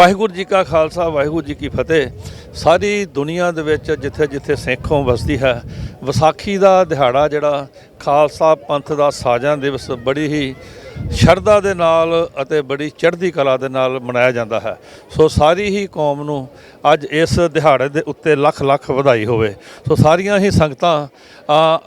ਵਾਹਿਗੁਰੂ ਜੀ ਕਾ ਖਾਲਸਾ, ਵਾਹਿਗੁਰੂ ਜੀ ਕੀ ਫਤਿਹ। ਸਾਰੀ ਦੁਨੀਆ ਦੇ ਵਿੱਚ ਜਿੱਥੇ ਜਿੱਥੇ ਸਿੱਖੋਂ ਵਸਦੀ ਹੈ, ਵਿਸਾਖੀ ਦਾ ਦਿਹਾੜਾ ਜਿਹੜਾ ਖਾਲਸਾ ਪੰਥ ਦਾ ਸਾਜਾਂ ਦਿਵਸ ਬੜੀ ਹੀ ਸ਼ਰਧਾ ਦੇ ਨਾਲ ਅਤੇ ਬੜੀ ਚੜ੍ਹਦੀ ਕਲਾ ਦੇ ਨਾਲ ਮਨਾਇਆ ਜਾਂਦਾ ਹੈ। ਸੋ ਸਾਰੀ ਹੀ ਕੌਮ ਨੂੰ ਅੱਜ ਇਸ ਦਿਹਾੜੇ ਦੇ ਉੱਤੇ ਲੱਖ ਲੱਖ ਵਧਾਈ ਹੋਵੇ। ਸੋ ਸਾਰੀਆਂ ਹੀ ਸੰਗਤਾਂ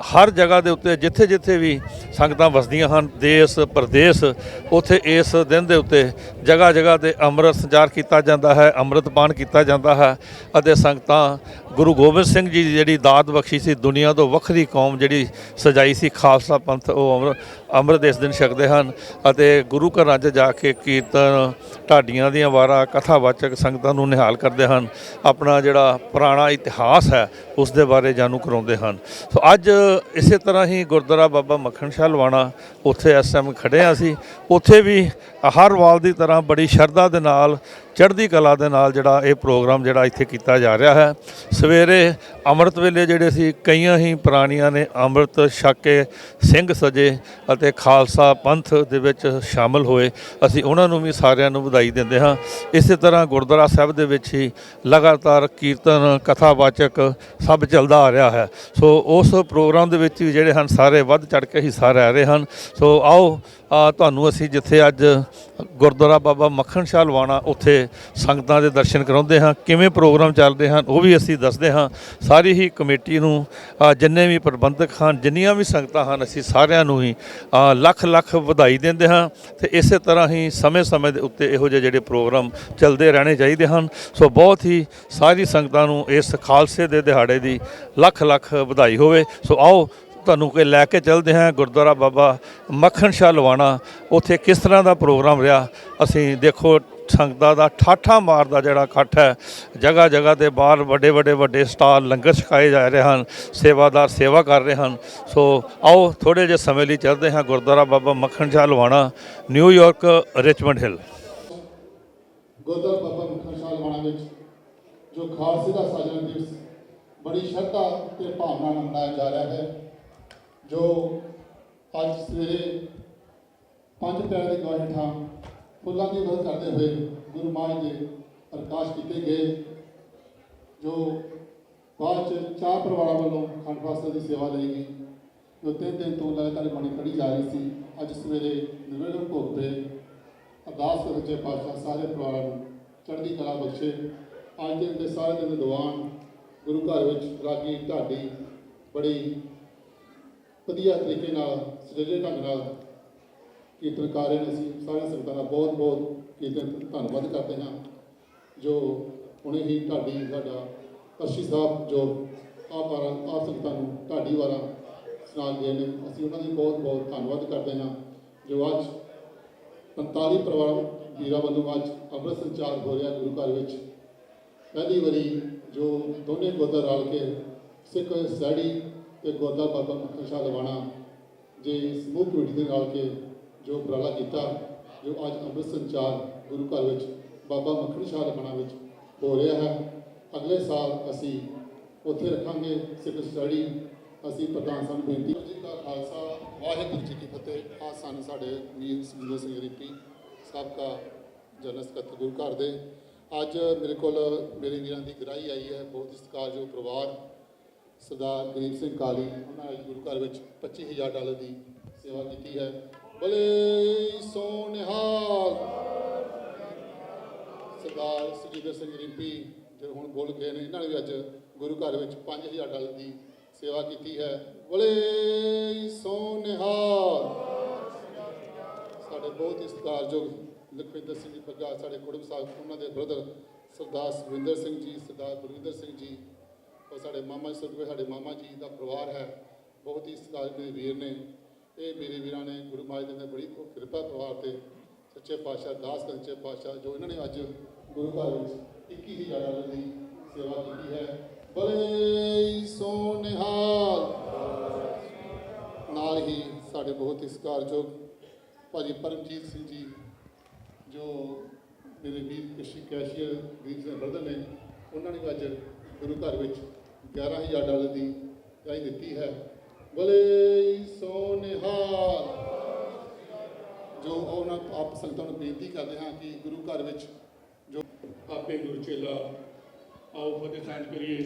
ਹਰ ਜਗ੍ਹਾ ਦੇ ਉੱਤੇ ਜਿੱਥੇ ਜਿੱਥੇ ਵੀ ਸੰਗਤਾਂ ਵਸਦੀਆਂ ਹਨ, ਦੇਸ਼, ਪ੍ਰਦੇਸ਼, ਉੱਥੇ ਇਸ ਦਿਨ ਦੇ ਉੱਤੇ ਜਗ੍ਹਾ ਜਗ੍ਹਾ ਤੇ ਅੰਮ੍ਰਿਤ ਸੰਚਾਰ ਕੀਤਾ ਜਾਂਦਾ ਹੈ, ਅੰਮ੍ਰਿਤ ਪਾਨ ਕੀਤਾ ਜਾਂਦਾ ਹੈ ਅਤੇ ਸੰਗਤਾਂ, ਗੁਰੂ ਗੋਬਿੰਦ ਸਿੰਘ ਜੀ ਦੀ ਜਿਹੜੀ ਦਾਤ ਬਖਸ਼ੀ ਸੀ, ਦੁਨੀਆ ਤੋਂ ਵੱਖਰੀ ਕੌਮ ਜਿਹੜੀ ਸਜਾਈ ਸੀ, ਖਾਲਸਾ ਪੰਥ, ਉਹ ਅੰਮ੍ਰਿ- ਅੰਮ੍ਰਿਤ ਇਸ ਦਿਨ ਛਕਦੇ ਹਨ ਅਤੇ ਗੁਰੂ ਘਰਾਂ 'ਚ ਜਾ ਕੇ ਕੀਰਤਨ, ਢਾਡੀਆਂ ਦੀਆਂ ਵਾਰਾਂ ਕਥਾਵਾਚਕ ਸੰਗਤਾਂ ਨੂੰ ਨਿਹਾਲ ਕਰਦੇ ਹਨ। ਆਪਣਾ ਜਿਹੜਾ ਪੁਰਾਣਾ ਇਤਿਹਾਸ ਹੈ ਉਸ ਦੇ ਬਾਰੇ ਜਾਣੂ ਕਰਾਉਂਦੇ ਹਨ। ਸੋ ਅੱਜ ਇਸੇ ਤਰ੍ਹਾਂ ਹੀ ਗੁਰਦੁਆਰਾ ਬਾਬਾ ਮੱਖਣ ਸ਼ਾਹ ਲਵਾਣਾ, ਉੱਥੇ ਇਸ ਟਾਈਮ ਖੜੇ ਹਾਂ ਅਸੀਂ। ਉੱਥੇ ਵੀ ਹਰ ਵਾਰ ਦੀ ਤਰ੍ਹਾਂ ਬੜੀ ਸ਼ਰਧਾ ਦੇ ਨਾਲ, ਚੜ੍ਹਦੀ ਕਲਾ ਦੇ ਨਾਲ ਜਿਹੜਾ ਇਹ ਪ੍ਰੋਗਰਾਮ ਜਿਹੜਾ ਇੱਥੇ ਕੀਤਾ ਜਾ ਰਿਹਾ ਹੈ। ਸਵੇਰੇ ਅੰਮ੍ਰਿਤ ਵੇਲੇ ਜਿਹੜੇ ਸੀ, ਕਈਆਂ ਹੀ ਪ੍ਰਾਣੀਆਂ ਨੇ ਅੰਮ੍ਰਿਤ ਛਕ ਕੇ ਸਿੰਘ ਸਜੇ ਅਤੇ ਖਾਲਸਾ ਪੰਥ ਦੇ ਵਿੱਚ ਸ਼ਾਮਲ ਹੋਏ। ਅਸੀਂ ਉਹਨਾਂ ਨੂੰ ਵੀ ਸਾਰਿਆਂ ਨੂੰ ਵਧਾਈ ਦਿੰਦੇ ਹਾਂ। ਇਸੇ ਤਰ੍ਹਾਂ ਗੁਰਦੁਆਰਾ ਸਾਹਿਬ ਦੇ ਵਿੱਚ ਹੀ ਲਗਾਤਾਰ ਕੀਰਤਨ ਕਥਾਵਾਚਕ ਸਭ ਚੱਲਦਾ ਆ ਰਿਹਾ ਹੈ। ਸੋ ਉਸ ਪ੍ਰੋਗਰਾਮ ਦੇ ਵਿੱਚ ਵੀ ਜਿਹੜੇ ਹਨ, ਸਾਰੇ ਵੱਧ ਚੜ ਕੇ ਹਿੱਸਾ ਲੈ ਰਹੇ ਹਨ। ਸੋ ਆਓ ਤੁਹਾਨੂੰ ਅਸੀਂ ਜਿੱਥੇ ਅੱਜ ਗੁਰਦੁਆਰਾ ਬਾਬਾ ਮੱਖਣ ਸ਼ਾਹ ਲਵਾਣਾ ਉੱਥੇ ਸੰਗਤਾਂ ਦੇ ਦਰਸ਼ਨ ਕਰਾਉਂਦੇ ਹਾਂ, ਕਿਵੇਂ ਪ੍ਰੋਗਰਾਮ ਚੱਲਦੇ ਹਨ, ਉਹ ਵੀ ਅਸੀਂ ਦੱਸਦੇ ਹਾਂ। ਸਾਰੀ ਹੀ ਕਮੇਟੀ ਨੂੰ ਜਿੰਨੇ ਵੀ ਪ੍ਰਬੰਧਕ ਹਨ, ਜਿੰਨੀਆਂ ਵੀ ਸੰਗਤਾਂ ਹਨ, ਅਸੀਂ ਸਾਰਿਆਂ ਨੂੰ ਹੀ ਲੱਖ ਲੱਖ ਵਧਾਈ ਦਿੰਦੇ ਹਾਂ ਤੇ ਇਸੇ ਤਰ੍ਹਾਂ ਹੀ ਸਮੇਂ-ਸਮੇਂ ਦੇ ਉੱਤੇ ਇਹੋ ਜਿਹੇ ਜਿਹੜੇ ਪ੍ਰੋਗਰਾਮ ਚੱਲਦੇ ਰਹਿਣੇ ਚਾਹੀਦੇ ਹਨ। ਸੋ ਬਹੁਤ ਹੀ ਸਾਰੀ ਸੰਗਤਾਂ ਨੂੰ ਇਸ ਖਾਲਸੇ ਦੇ ਦਿਹਾੜੇ ਦੀ ਲੱਖ ਲੱਖ ਵਧਾਈ ਹੋਵੇ। ਸੋ ਆਓ ਤੁਹਾਨੂੰ ਕੋਈ ਲੈ ਕੇ ਚੱਲਦੇ ਹਾਂ ਗੁਰਦੁਆਰਾ ਬਾਬਾ ਮੱਖਣ ਸ਼ਾਹ ਲਵਾਣਾ। ਉੱਥੇ ਕਿਸ ਤਰ੍ਹਾਂ ਦਾ ਪ੍ਰੋਗਰਾਮ ਰਿਹਾ? ਅਸੀਂ ਦੇਖੋ, ਸੰਗਤਾਂ ਦਾ ਠਾਠਾ ਮਾਰਦਾ ਜਿਹੜਾ ਇਕੱਠ ਹੈ। ਜਗ੍ਹਾ ਜਗ੍ਹਾ ਤੇ ਬਾਹਰ ਵੱਡੇ ਵੱਡੇ ਵੱਡੇ ਸਟਾਲ ਲੰਗਰ ਛਕਾਏ ਜਾ ਰਹੇ ਹਨ, ਸੇਵਾਦਾਰ ਸੇਵਾ ਕਰ ਰਹੇ ਹਨ। ਸੋ ਆਓ ਥੋੜੇ ਜਿਹੇ ਸਮੇਂ ਲਈ ਚੱਲਦੇ ਹਾਂ Gurdwara Baba Makhan Shah Lubana New York Richmond Hill. Gurdwara Baba Makhan Shah Lubana ਵਿੱਚ ਜੋ ਖਾਲਸੇ ਦਾ ਸਾਜਨ ਦਿਵਸ, ਬੜੀ ਸ਼ਰਧਾ ਤੇ ਭਾਵਨਾ ਨਾਲ ਮਨਾਇਆ ਜਾ ਰਿਹਾ ਹੈ। ਜੋ ਅੱਜ ਸਵੇਰੇ ਪੰਜ ਪਿਆਰਿਆਂ ਦੀ ਗਵਾਹੀ ਠਾਂ ਫੁੱਲਾਂ ਦੀ ਵਰਤ ਕਰਦੇ ਹੋਏ ਗੁਰੂ ਮਹਾਰਾਜ ਦੇ ਪ੍ਰਕਾਸ਼ ਕੀਤੇ ਗਏ, ਜੋ ਬਾਅਦ ਚ ਚਾਰ ਪਰਿਵਾਰਾਂ ਵੱਲੋਂ ਖੰਡ ਪਾਸਾ ਦੀ ਸੇਵਾ ਲਈ ਗਈ, ਜੋ ਤਿੰਨ ਦਿਨ ਤੋਂ ਲਗਾਤਾਰ ਬਾਣੀ ਪੜ੍ਹੀ ਜਾ ਰਹੀ ਸੀ, ਅੱਜ ਸਵੇਰੇ ਨਿਰਵੈਰ ਭੋਗ ਤੇ ਅਰਦਾਸ ਕਰ ਸੱਚੇ ਪਾਤਸ਼ਾਹ ਸਾਰੇ ਪਰਿਵਾਰਾਂ ਨੂੰ ਚੜ੍ਹਦੀ ਕਲਾ ਬਖਸ਼ੇ। ਅੱਜ ਦੇ ਸਾਰੇ ਦਿਨ ਦੇ ਦੀਵਾਨ ਗੁਰੂ ਘਰ ਵਿੱਚ ਰਾਗੀ ਢਾਡੀ ਬੜੀ ਵਧੀਆ ਤਰੀਕੇ ਨਾਲ, ਸੁਚੱਜੇ ਢੰਗ ਨਾਲ ਕੀਰਤਨ ਕਰ ਰਹੇ ਨੇ ਅਸੀਂ। ਸਾਰੀਆਂ ਸੰਗਤਾਂ ਦਾ ਬਹੁਤ ਬਹੁਤ ਕੀਰਤਨ ਧੰਨਵਾਦ ਕਰਦੇ ਹਾਂ। ਜੋ ਹੁਣੇ ਹੀ ਢਾਡੀ ਸਾਡਾ ਅਰਸ਼ੀ ਸਾਹਿਬ ਜੋ ਆਪ ਵਾਰਾਂ, ਆਪ ਸੰਗਤਾਂ ਨੂੰ ਢਾਡੀ ਵਾਰਾਂ ਸੁਣਾ ਗਏ ਨੇ, ਅਸੀਂ ਉਹਨਾਂ ਦੀ ਬਹੁਤ ਬਹੁਤ ਧੰਨਵਾਦ ਕਰਦੇ ਹਾਂ। ਜੋ ਅੱਜ 45 ਪਰਿਵਾਰ ਵੀਰਾਂ ਵੱਲੋਂ ਅੱਜ ਅੰਮ੍ਰਿਤ ਸੰਚਾਰ ਹੋ ਰਿਹਾ ਗੁਰੂ ਘਰ ਵਿੱਚ। ਪਹਿਲੀ ਵਾਰੀ ਜੋ ਦੋਨੇ ਗੁਰਦੁਆਰਾ ਰਲ ਕੇ ਸਿੱਖ ਸੈੜੀ ਤੇ ਗੋਦਾ ਬਾਬਾ ਮੱਖਣ ਸ਼ਾਹ ਲਵਾਣਾ ਜੇ ਸਮੂਹ ਕਮੇਟੀ ਦੇ ਨਾਲ ਕੇ ਜੋ ਉਪਰਾਲਾ ਕੀਤਾ, ਜੋ ਅੱਜ ਅੰਮ੍ਰਿਤ ਸੰਚਾਰ ਗੁਰੂ ਘਰ ਵਿੱਚ ਬਾਬਾ ਮੱਖਣ ਸ਼ਾਹ ਲਵਾਣਾ ਵਿੱਚ ਹੋ ਰਿਹਾ ਹੈ, ਅਗਲੇ ਸਾਲ ਅਸੀਂ ਉੱਥੇ ਰੱਖਾਂਗੇ ਸਿੱਖ ਸਟੱਡੀ। ਅਸੀਂ ਪ੍ਰਧਾਨ ਸਾਹਿਬ ਬੇਨਤੀ ਜੀ, ਦਾ ਖਾਲਸਾ ਵਾਹਿਗੁਰੂ ਜੀ ਕੀ ਫਤਿਹ। ਆ ਸਨ ਸਾਡੇ ਵੀਰ ਸੁਖਜਿੰਦਰ ਸਿੰਘ ਰਿੱਪੀ ਸਾਬਕਾ ਜਨਰਲ ਸਕੱਤਰ ਗੁਰੂ ਘਰ ਦੇ। ਅੱਜ ਮੇਰੇ ਕੋਲ ਮੇਰੇ ਵੀਰਾਂ ਦੀ ਗ੍ਰਾਹੀ ਆਈ ਹੈ, ਬਹੁਤ ਹੀ ਸਤਿਕਾਰਯੋਗ ਪਰਿਵਾਰ ਸਰਦਾਰ ਗਰੀਬ ਸਿੰਘ ਕਾਲੀ, ਉਹਨਾਂ ਨੇ ਗੁਰੂ ਘਰ ਵਿੱਚ 25000 ਡਾਲਰ ਦੀ ਸੇਵਾ ਕੀਤੀ ਹੈ। ਬਲੇ ਸੋਨਿਹਾਲ ਸਰਦਾਰ ਸੁਜੀਦਰ ਸਿੰਘ ਰਿੰਪੀ ਜੋ ਹੁਣ ਬੋਲ ਗਏ ਨੇ, ਇਹਨਾਂ ਨੇ ਵੀ ਅੱਜ ਗੁਰੂ ਘਰ ਵਿੱਚ 5000 ਡਾਲਰ ਦੀ ਸੇਵਾ ਕੀਤੀ ਹੈ। ਬਲੇ ਸੋਨਿਹਾਲ ਸਾਡੇ ਬਹੁਤ ਹੀ ਸਤਿਕਾਰਯੋਗ ਲਖਵਿੰਦਰ ਸਿੰਘ ਜੀ ਬੱਗਾ ਸਾਡੇ ਕੁੜਮ ਸਾਹਿਬ, ਉਹਨਾਂ ਦੇ ਬ੍ਰਦਰ ਸਰਦਾਰ ਸੁਖਵਿੰਦਰ ਸਿੰਘ ਜੀ, ਸਰਦਾਰ ਗੁਰਵਿੰਦਰ ਸਿੰਘ ਜੀ ਸਾਡੇ ਮਾਮਾ ਜੀ ਸਰਦੂਏ ਸਾਡੇ ਮਾਮਾ ਜੀ ਦਾ ਪਰਿਵਾਰ ਹੈ। ਬਹੁਤ ਹੀ ਸਤਿਕਾਰ ਮੇਰੇ ਵੀਰ ਨੇ। ਇਹ ਮੇਰੇ ਵੀਰਾਂ ਨੇ ਗੁਰੂ ਮਹਾਰਾਜ ਦੇ ਬੜੀ ਕਿਰਪਾ ਪਰਿਵਾਰ ਤੇ ਸੱਚੇ ਪਾਤਸ਼ਾਹ, ਦਾਸ ਕਰ ਪਾਤਸ਼ਾਹ, ਜੋ ਇਹਨਾਂ ਨੇ ਅੱਜ ਗੁਰੂ ਘਰ ਵਿੱਚ 21000 ਡਾਲਰ ਦੀ ਸੇਵਾ ਕੀਤੀ ਹੈ। ਬਲੇ ਸੋਨਿਹਾਲ। ਨਾਲ ਹੀ ਸਾਡੇ ਬਹੁਤ ਹੀ ਸਤਿਕਾਰਯੋਗ ਭਾਜੀ ਪਰਮਜੀਤ ਸਿੰਘ ਜੀ, ਜੋ ਮੇਰੇ ਵੀਰ ਕਸ਼ੀ ਕੈਸ਼ੀਅਰ ਵੀਰ ਦੇ ਬਰਦਰ ਨੇ, ਉਹਨਾਂ ਨੇ ਵੀ ਅੱਜ ਗੁਰੂ ਘਰ ਵਿੱਚ 11000 ਡਾਲਰ ਦੀ ਰਾਈ ਦਿੱਤੀ ਹੈ। ਬਲੇ ਸੋਨਿਹਾਲ। ਜੋ ਉਹਨਾਂ ਆਪ ਸੰਗਤਾਂ ਨੂੰ ਬੇਨਤੀ ਕਰਦੇ ਹਾਂ ਕਿ ਗੁਰੂ ਘਰ ਵਿੱਚ ਜੋ ਆਪੇ ਗੁਰਚੇਲਾ ਆਓ ਫਤਿਹ ਸਾਂਝ ਕਰੀਏ।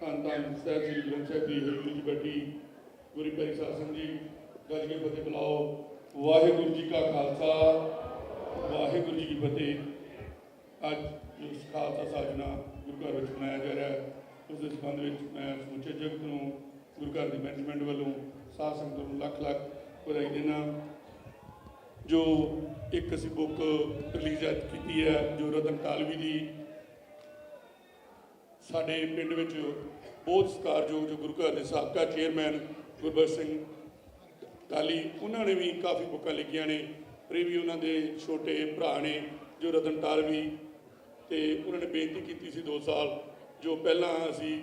ਧੰਨ ਧੰਨ ਸਾਹਿਬ ਸ੍ਰੀ ਗ੍ਰੰਥ ਸਾਹਿਬ ਦੀ ਹਜ਼ੂਰੀ ਦੀ ਬੱਟੀ ਗੁਰੂ ਪਿਆਰੀ ਜੀ, ਗੱਜ ਕੇ ਫਤਿਹ ਬੁਲਾਓ। ਵਾਹਿਗੁਰੂ ਜੀ ਕਾ ਖਾਲਸਾ, ਵਾਹਿਗੁਰੂ ਜੀ ਕੀ ਫਤਿਹ। ਅੱਜ ਜੋ ਖਾਲਸਾ ਸਾਜਨਾ ਗੁਰੂ ਘਰ ਵਿੱਚ ਮਨਾਇਆ ਜਾ ਰਿਹਾ ਹੈ। ਉਸ ਦੇ ਸੰਬੰਧ ਵਿੱਚ ਮੈਂ ਸਮੁੱਚੇ ਜਗਤ ਨੂੰ ਗੁਰੂ ਘਰ ਦੀ ਮੈਨੇਜਮੈਂਟ ਵੱਲੋਂ ਸਾਧ ਸੰਗਤ ਨੂੰ ਲੱਖ ਲੱਖ ਵਧਾਈ ਦੇਣਾ ਜੋ ਇੱਕ ਅਸੀਂ ਬੁੱਕ ਰਿਲੀਜ਼ ਅੱਜ ਕੀਤੀ ਹੈ ਜੋ ਰਤਨ ਟਾਲਵੀ ਦੀ। ਸਾਡੇ ਪਿੰਡ ਵਿੱਚ ਬਹੁਤ ਸਤਿਕਾਰਯੋਗ ਜੋ ਗੁਰੂ ਘਰ ਦੇ ਸਾਬਕਾ ਚੇਅਰਮੈਨ ਗੁਰਬਖਸ਼ ਸਿੰਘ ਟਾਲੀ ਉਹਨਾਂ ਨੇ ਵੀ ਕਾਫੀ ਬੁੱਕਾਂ ਲਿਖੀਆਂ ਨੇ। ਪਰ ਵੀ ਉਹਨਾਂ ਦੇ ਛੋਟੇ ਭਰਾ ਨੇ ਜੋ ਰਤਨ ਟਾਲਵੀ ਤੇ ਉਹਨਾਂ ਨੇ ਬੇਨਤੀ ਕੀਤੀ ਸੀ 2 ਸਾਲ ਜੋ ਪਹਿਲਾਂ ਅਸੀਂ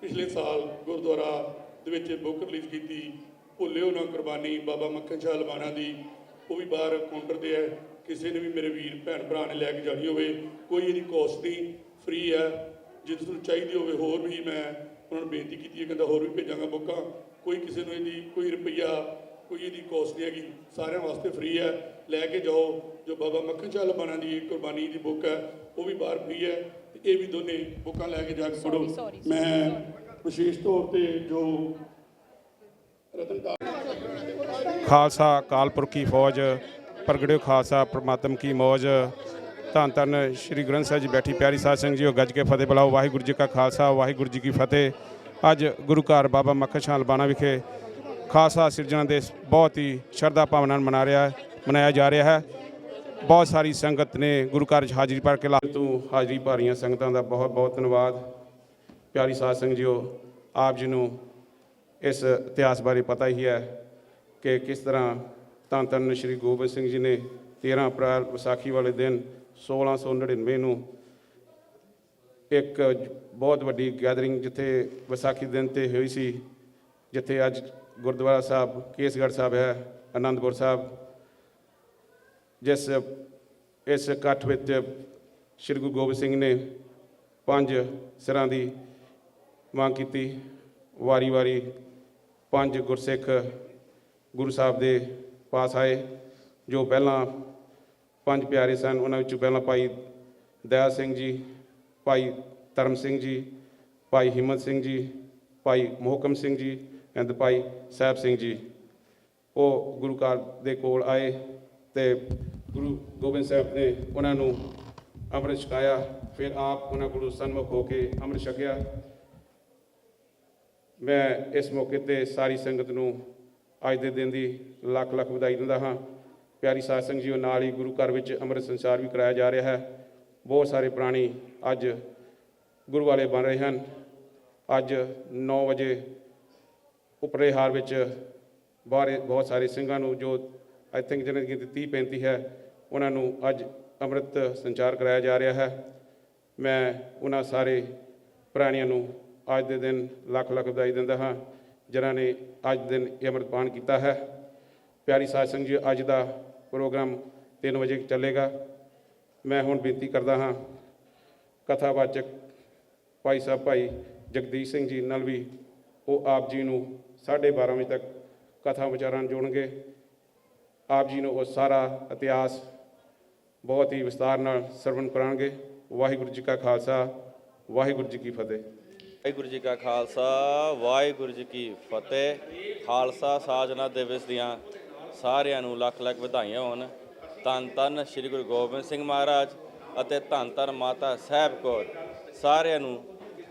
ਪਿਛਲੇ ਸਾਲ ਗੁਰਦੁਆਰਾ ਦੇ ਵਿੱਚ ਬੁੱਕ ਰਿਲੀਜ਼ ਕੀਤੀ ਭੁੱਲਿਓ ਨਾ ਕੁਰਬਾਨੀ, ਬਾਬਾ ਮੱਖਣ ਸ਼ਾਹ ਲਵਾਣਾ ਦੀ, ਉਹ ਵੀ ਬਾਹਰ ਕਾਊਂਟਰ ਤੇ ਹੈ। ਕਿਸੇ ਨੇ ਵੀ ਮੇਰੇ ਵੀਰ, ਭੈਣ, ਭਰਾ ਨੇ ਲੈ ਕੇ ਜਾਣੀ ਹੋਵੇ, ਕੋਈ ਇਹਦੀ ਕੋਸਟ ਨਹੀਂ ਫ੍ਰੀ ਹੈ। ਜੇ ਤੁਹਾਨੂੰ ਚਾਹੀਦੀ ਹੋਵੇ ਹੋਰ ਵੀ ਮੈਂ ਉਹਨਾਂ ਨੂੰ ਬੇਨਤੀ ਕੀਤੀ ਹੈ, ਕਹਿੰਦਾ ਹੋਰ ਵੀ ਭੇਜਾਂਗਾ ਬੁੱਕਾਂ। ਕੋਈ ਕਿਸੇ ਨੂੰ ਇਹਦੀ ਕੋਈ ਰੁਪਈਆ, ਕੋਈ ਇਹਦੀ ਕੋਸਟ ਨਹੀਂ ਹੈਗੀ, ਸਾਰਿਆਂ ਵਾਸਤੇ ਫ੍ਰੀ ਹੈ। ਲੈ ਕੇ ਜਾਓ, ਜੋ ਬਾਬਾ ਮੱਖਣ ਸ਼ਾਹ ਲਵਾਣਾ ਦੀ ਕੁਰਬਾਨੀ ਦੀ ਬੁੱਕ ਹੈ, ਉਹ ਵੀ ਬਾਹਰ ਫ੍ਰੀ ਹੈ। ਇਹ ਵੀ ਦੋਨੇ ਬੁੱਕਾਂ ਲੈ ਕੇ ਜਾ ਕੇ ਪੜੋ ਮੈਂ ਵਿਸ਼ੇਸ਼ ਤੌਰ ਤੇ ਜੋ ਰਤਨ ਖਾਲਸਾ ਕਾਲਪੁਰ ਕੀ ਫੌਜ ਪ੍ਰਗਟਿਓ ਖਾਲਸਾ ਪ੍ਰਮਾਤਮ ਕੀ ਮੌਜ। ਧੰਨ ਧੰਨ ਸ੍ਰੀ ਗ੍ਰੰਥ ਸਾਹਿਬ ਜੀ ਬੈਠੀ ਪਿਆਰੀ ਸਾਧ ਸੰਗਤ ਜੀਓ ਗੱਜ ਕੇ ਫਤਿਹ ਬੁਲਾਓ। ਵਾਹਿਗੁਰੂ ਜੀ ਕਾ ਖਾਲਸਾ ਵਾਹਿਗੁਰੂ ਜੀ ਕੀ ਫਤਿਹ। ਅੱਜ ਗੁਰੂ ਘਰ ਬਾਬਾ ਮੱਖਣ ਸ਼ਾਹ ਲਬਾਣਾ ਵਿਖੇ ਖਾਲਸਾ ਸਿਰਜਣਾ ਦਿਵਸ ਬਹੁਤ ਹੀ ਸ਼ਰਧਾ ਭਾਵਨਾ ਨਾਲ ਮਨਾ ਰਿਹਾ ਹੈ ਮਨਾਇਆ ਜਾ ਰਿਹਾ ਹੈ। ਬਹੁਤ ਸਾਰੀ ਸੰਗਤ ਨੇ ਗੁਰੂ ਘਰ 'ਚ ਹਾਜ਼ਰੀ ਭਰ ਕੇ ਲਾ ਤੋਂ ਹਾਜ਼ਰੀ ਭਾਰੀਆਂ ਸੰਗਤਾਂ ਦਾ ਬਹੁਤ ਬਹੁਤ ਧੰਨਵਾਦ। ਪਿਆਰੀ ਸਾਧ ਸੰਗਤ ਜੀਓ, ਆਪ ਜੀ ਨੂੰ ਇਸ ਇਤਿਹਾਸ ਬਾਰੇ ਪਤਾ ਹੀ ਹੈ ਕਿ ਕਿਸ ਤਰ੍ਹਾਂ ਧੰਨ ਧੰਨ ਸ਼੍ਰੀ ਗੋਬਿੰਦ ਸਿੰਘ ਜੀ ਨੇ 13 ਅਪ੍ਰੈਲ ਵਿਸਾਖੀ ਵਾਲੇ ਦਿਨ 1699 ਨੂੰ ਇੱਕ ਬਹੁਤ ਵੱਡੀ ਗੈਦਰਿੰਗ ਜਿੱਥੇ ਵਿਸਾਖੀ ਦਿਨ ਤੇ ਹੋਈ ਸੀ, ਜਿੱਥੇ ਅੱਜ ਗੁਰਦੁਆਰਾ ਸਾਹਿਬ, ਕੇਸਗੜ੍ਹ ਸਾਹਿਬ ਹੈ ਆਨੰਦਪੁਰ ਸਾਹਿਬ ਜਿਸ, ਇਸ ਇਕੱਠ ਵਿੱਚ ਸ਼੍ਰੀ ਗੁਰੂ ਗੋਬਿੰਦ ਸਿੰਘ ਨੇ ਪੰਜ ਸਿਰਾਂ ਦੀ ਮੰਗ ਕੀਤੀ। ਵਾਰੀ-ਵਾਰੀ ਪੰਜ ਗੁਰਸਿੱਖ ਗੁਰੂ ਸਾਹਿਬ ਦੇ ਪਾਸ ਆਏ, ਜੋ ਪਹਿਲਾਂ ਪੰਜ ਪਿਆਰੇ ਸਨ। ਉਹਨਾਂ ਵਿੱਚੋਂ ਪਹਿਲਾਂ ਭਾਈ ਦਇਆ ਸਿੰਘ ਜੀ, ਭਾਈ ਧਰਮ ਸਿੰਘ ਜੀ, ਭਾਈ ਹਿੰਮਤ ਸਿੰਘ ਜੀ, ਭਾਈ ਮੋਹਕਮ ਸਿੰਘ ਜੀ ਐਂਡ ਭਾਈ ਸਾਹਿਬ ਸਿੰਘ ਜੀ। ਉਹ ਗੁਰੂ ਘਰ ਦੇ ਕੋਲ ਆਏ। ਤੇ ਗੁਰੂ ਗੋਬਿੰਦ ਸਾਹਿਬ ਨੇ ਉਹਨਾਂ ਨੂੰ ਅੰਮ੍ਰਿਤ ਛਕਾਇਆ, ਫਿਰ ਆਪ ਉਹਨਾਂ ਗੁਰੂ ਸਨਮੁਖ ਹੋ ਕੇ ਅੰਮ੍ਰਿਤ ਛਕਿਆ। ਮੈਂ ਇਸ ਮੌਕੇ ਤੇ ਸਾਰੀ ਸੰਗਤ ਨੂੰ ਅੱਜ ਦੇ ਦਿਨ ਦੀ ਲੱਖ ਲੱਖ ਵਧਾਈ ਦਿੰਦਾ ਹਾਂ। ਪਿਆਰੀ ਸਾਧ ਸੰਗਤ ਜੀਓ, ਨਾਲ ਹੀ ਗੁਰੂ ਘਰ ਵਿੱਚ ਅੰਮ੍ਰਿਤ ਸੰਚਾਰ ਵੀ ਕਰਾਇਆ ਜਾ ਰਿਹਾ ਹੈ। ਬਹੁਤ ਸਾਰੇ ਪ੍ਰਾਣੀ ਅੱਜ ਗੁਰੂ ਵਾਲੇ ਬਣ ਰਹੇ ਹਨ। ਅੱਜ 9 ਵਜੇ ਉਪਰੇ ਹਾਰ ਵਿੱਚ ਬਾਹਰ ਬਹੁਤ ਸਾਰੇ ਸਿੰਘਾਂ ਨੂੰ ਜੋ ਆਈ ਥਿੰਕ ਜਿਹਨਾਂ ਦੀ ਗਿਣਤੀ 30 35 ਹੈ, ਉਹਨਾਂ ਨੂੰ ਅੱਜ ਅੰਮ੍ਰਿਤ ਸੰਚਾਰ ਕਰਾਇਆ ਜਾ ਰਿਹਾ ਹੈ। ਮੈਂ ਉਹਨਾਂ ਸਾਰੇ ਪ੍ਰਾਣੀਆਂ ਨੂੰ ਅੱਜ ਦੇ ਦਿਨ ਲੱਖ ਲੱਖ ਵਧਾਈ ਦਿੰਦਾ ਹਾਂ ਜਿਨ੍ਹਾਂ ਨੇ ਅੱਜ ਦਿਨ ਇਹ ਅੰਮ੍ਰਿਤਪਾਨ ਕੀਤਾ ਹੈ। ਪਿਆਰੀ ਸਾਧ ਸੰਗਤ ਜੀ, ਅੱਜ ਦਾ ਪ੍ਰੋਗਰਾਮ 3 ਵਜੇ ਚੱਲੇਗਾ। ਮੈਂ ਹੁਣ ਬੇਨਤੀ ਕਰਦਾ ਹਾਂ, ਕਥਾਵਾਚਕ ਭਾਈ ਸਾਹਿਬ, ਭਾਈ ਜਗਦੀਸ਼ ਸਿੰਘ ਜੀ ਨਾਲ ਵੀ ਉਹ ਆਪ ਜੀ ਨੂੰ 12:30 ਵਜੇ ਤੱਕ ਕਥਾ ਵਿਚਾਰਾਂ ਜੋੜਨਗੇ। ਆਪ ਜੀ ਨੂੰ ਉਹ ਸਾਰਾ ਇਤਿਹਾਸ ਬਹੁਤ ਹੀ ਵਿਸਤਾਰ ਨਾਲ ਸਰਵਣ ਕਰਾਂਗੇ ਵਾਹਿਗੁਰੂ ਜੀ ਕਾ ਖਾਲਸਾ, ਵਾਹਿਗੁਰੂ ਜੀ ਕੀ ਫਤਿਹ। ਵਾਹਿਗੁਰੂ ਜੀ ਕਾ ਖਾਲਸਾ, ਵਾਹਿਗੁਰੂ ਜੀ ਕੀ ਫਤਿਹ। ਖਾਲਸਾ ਸਾਜਨਾ ਦਿਵਸ ਦੀਆਂ ਸਾਰਿਆਂ ਨੂੰ ਲੱਖ ਲੱਖ ਵਧਾਈਆਂ ਹੋਣ। ਧੰਨ ਧੰਨ ਸ੍ਰੀ ਗੁਰੂ ਗੋਬਿੰਦ ਸਿੰਘ ਮਹਾਰਾਜ ਅਤੇ ਧੰਨ ਧੰਨ ਮਾਤਾ ਸਾਹਿਬ ਕੌਰ, ਸਾਰਿਆਂ ਨੂੰ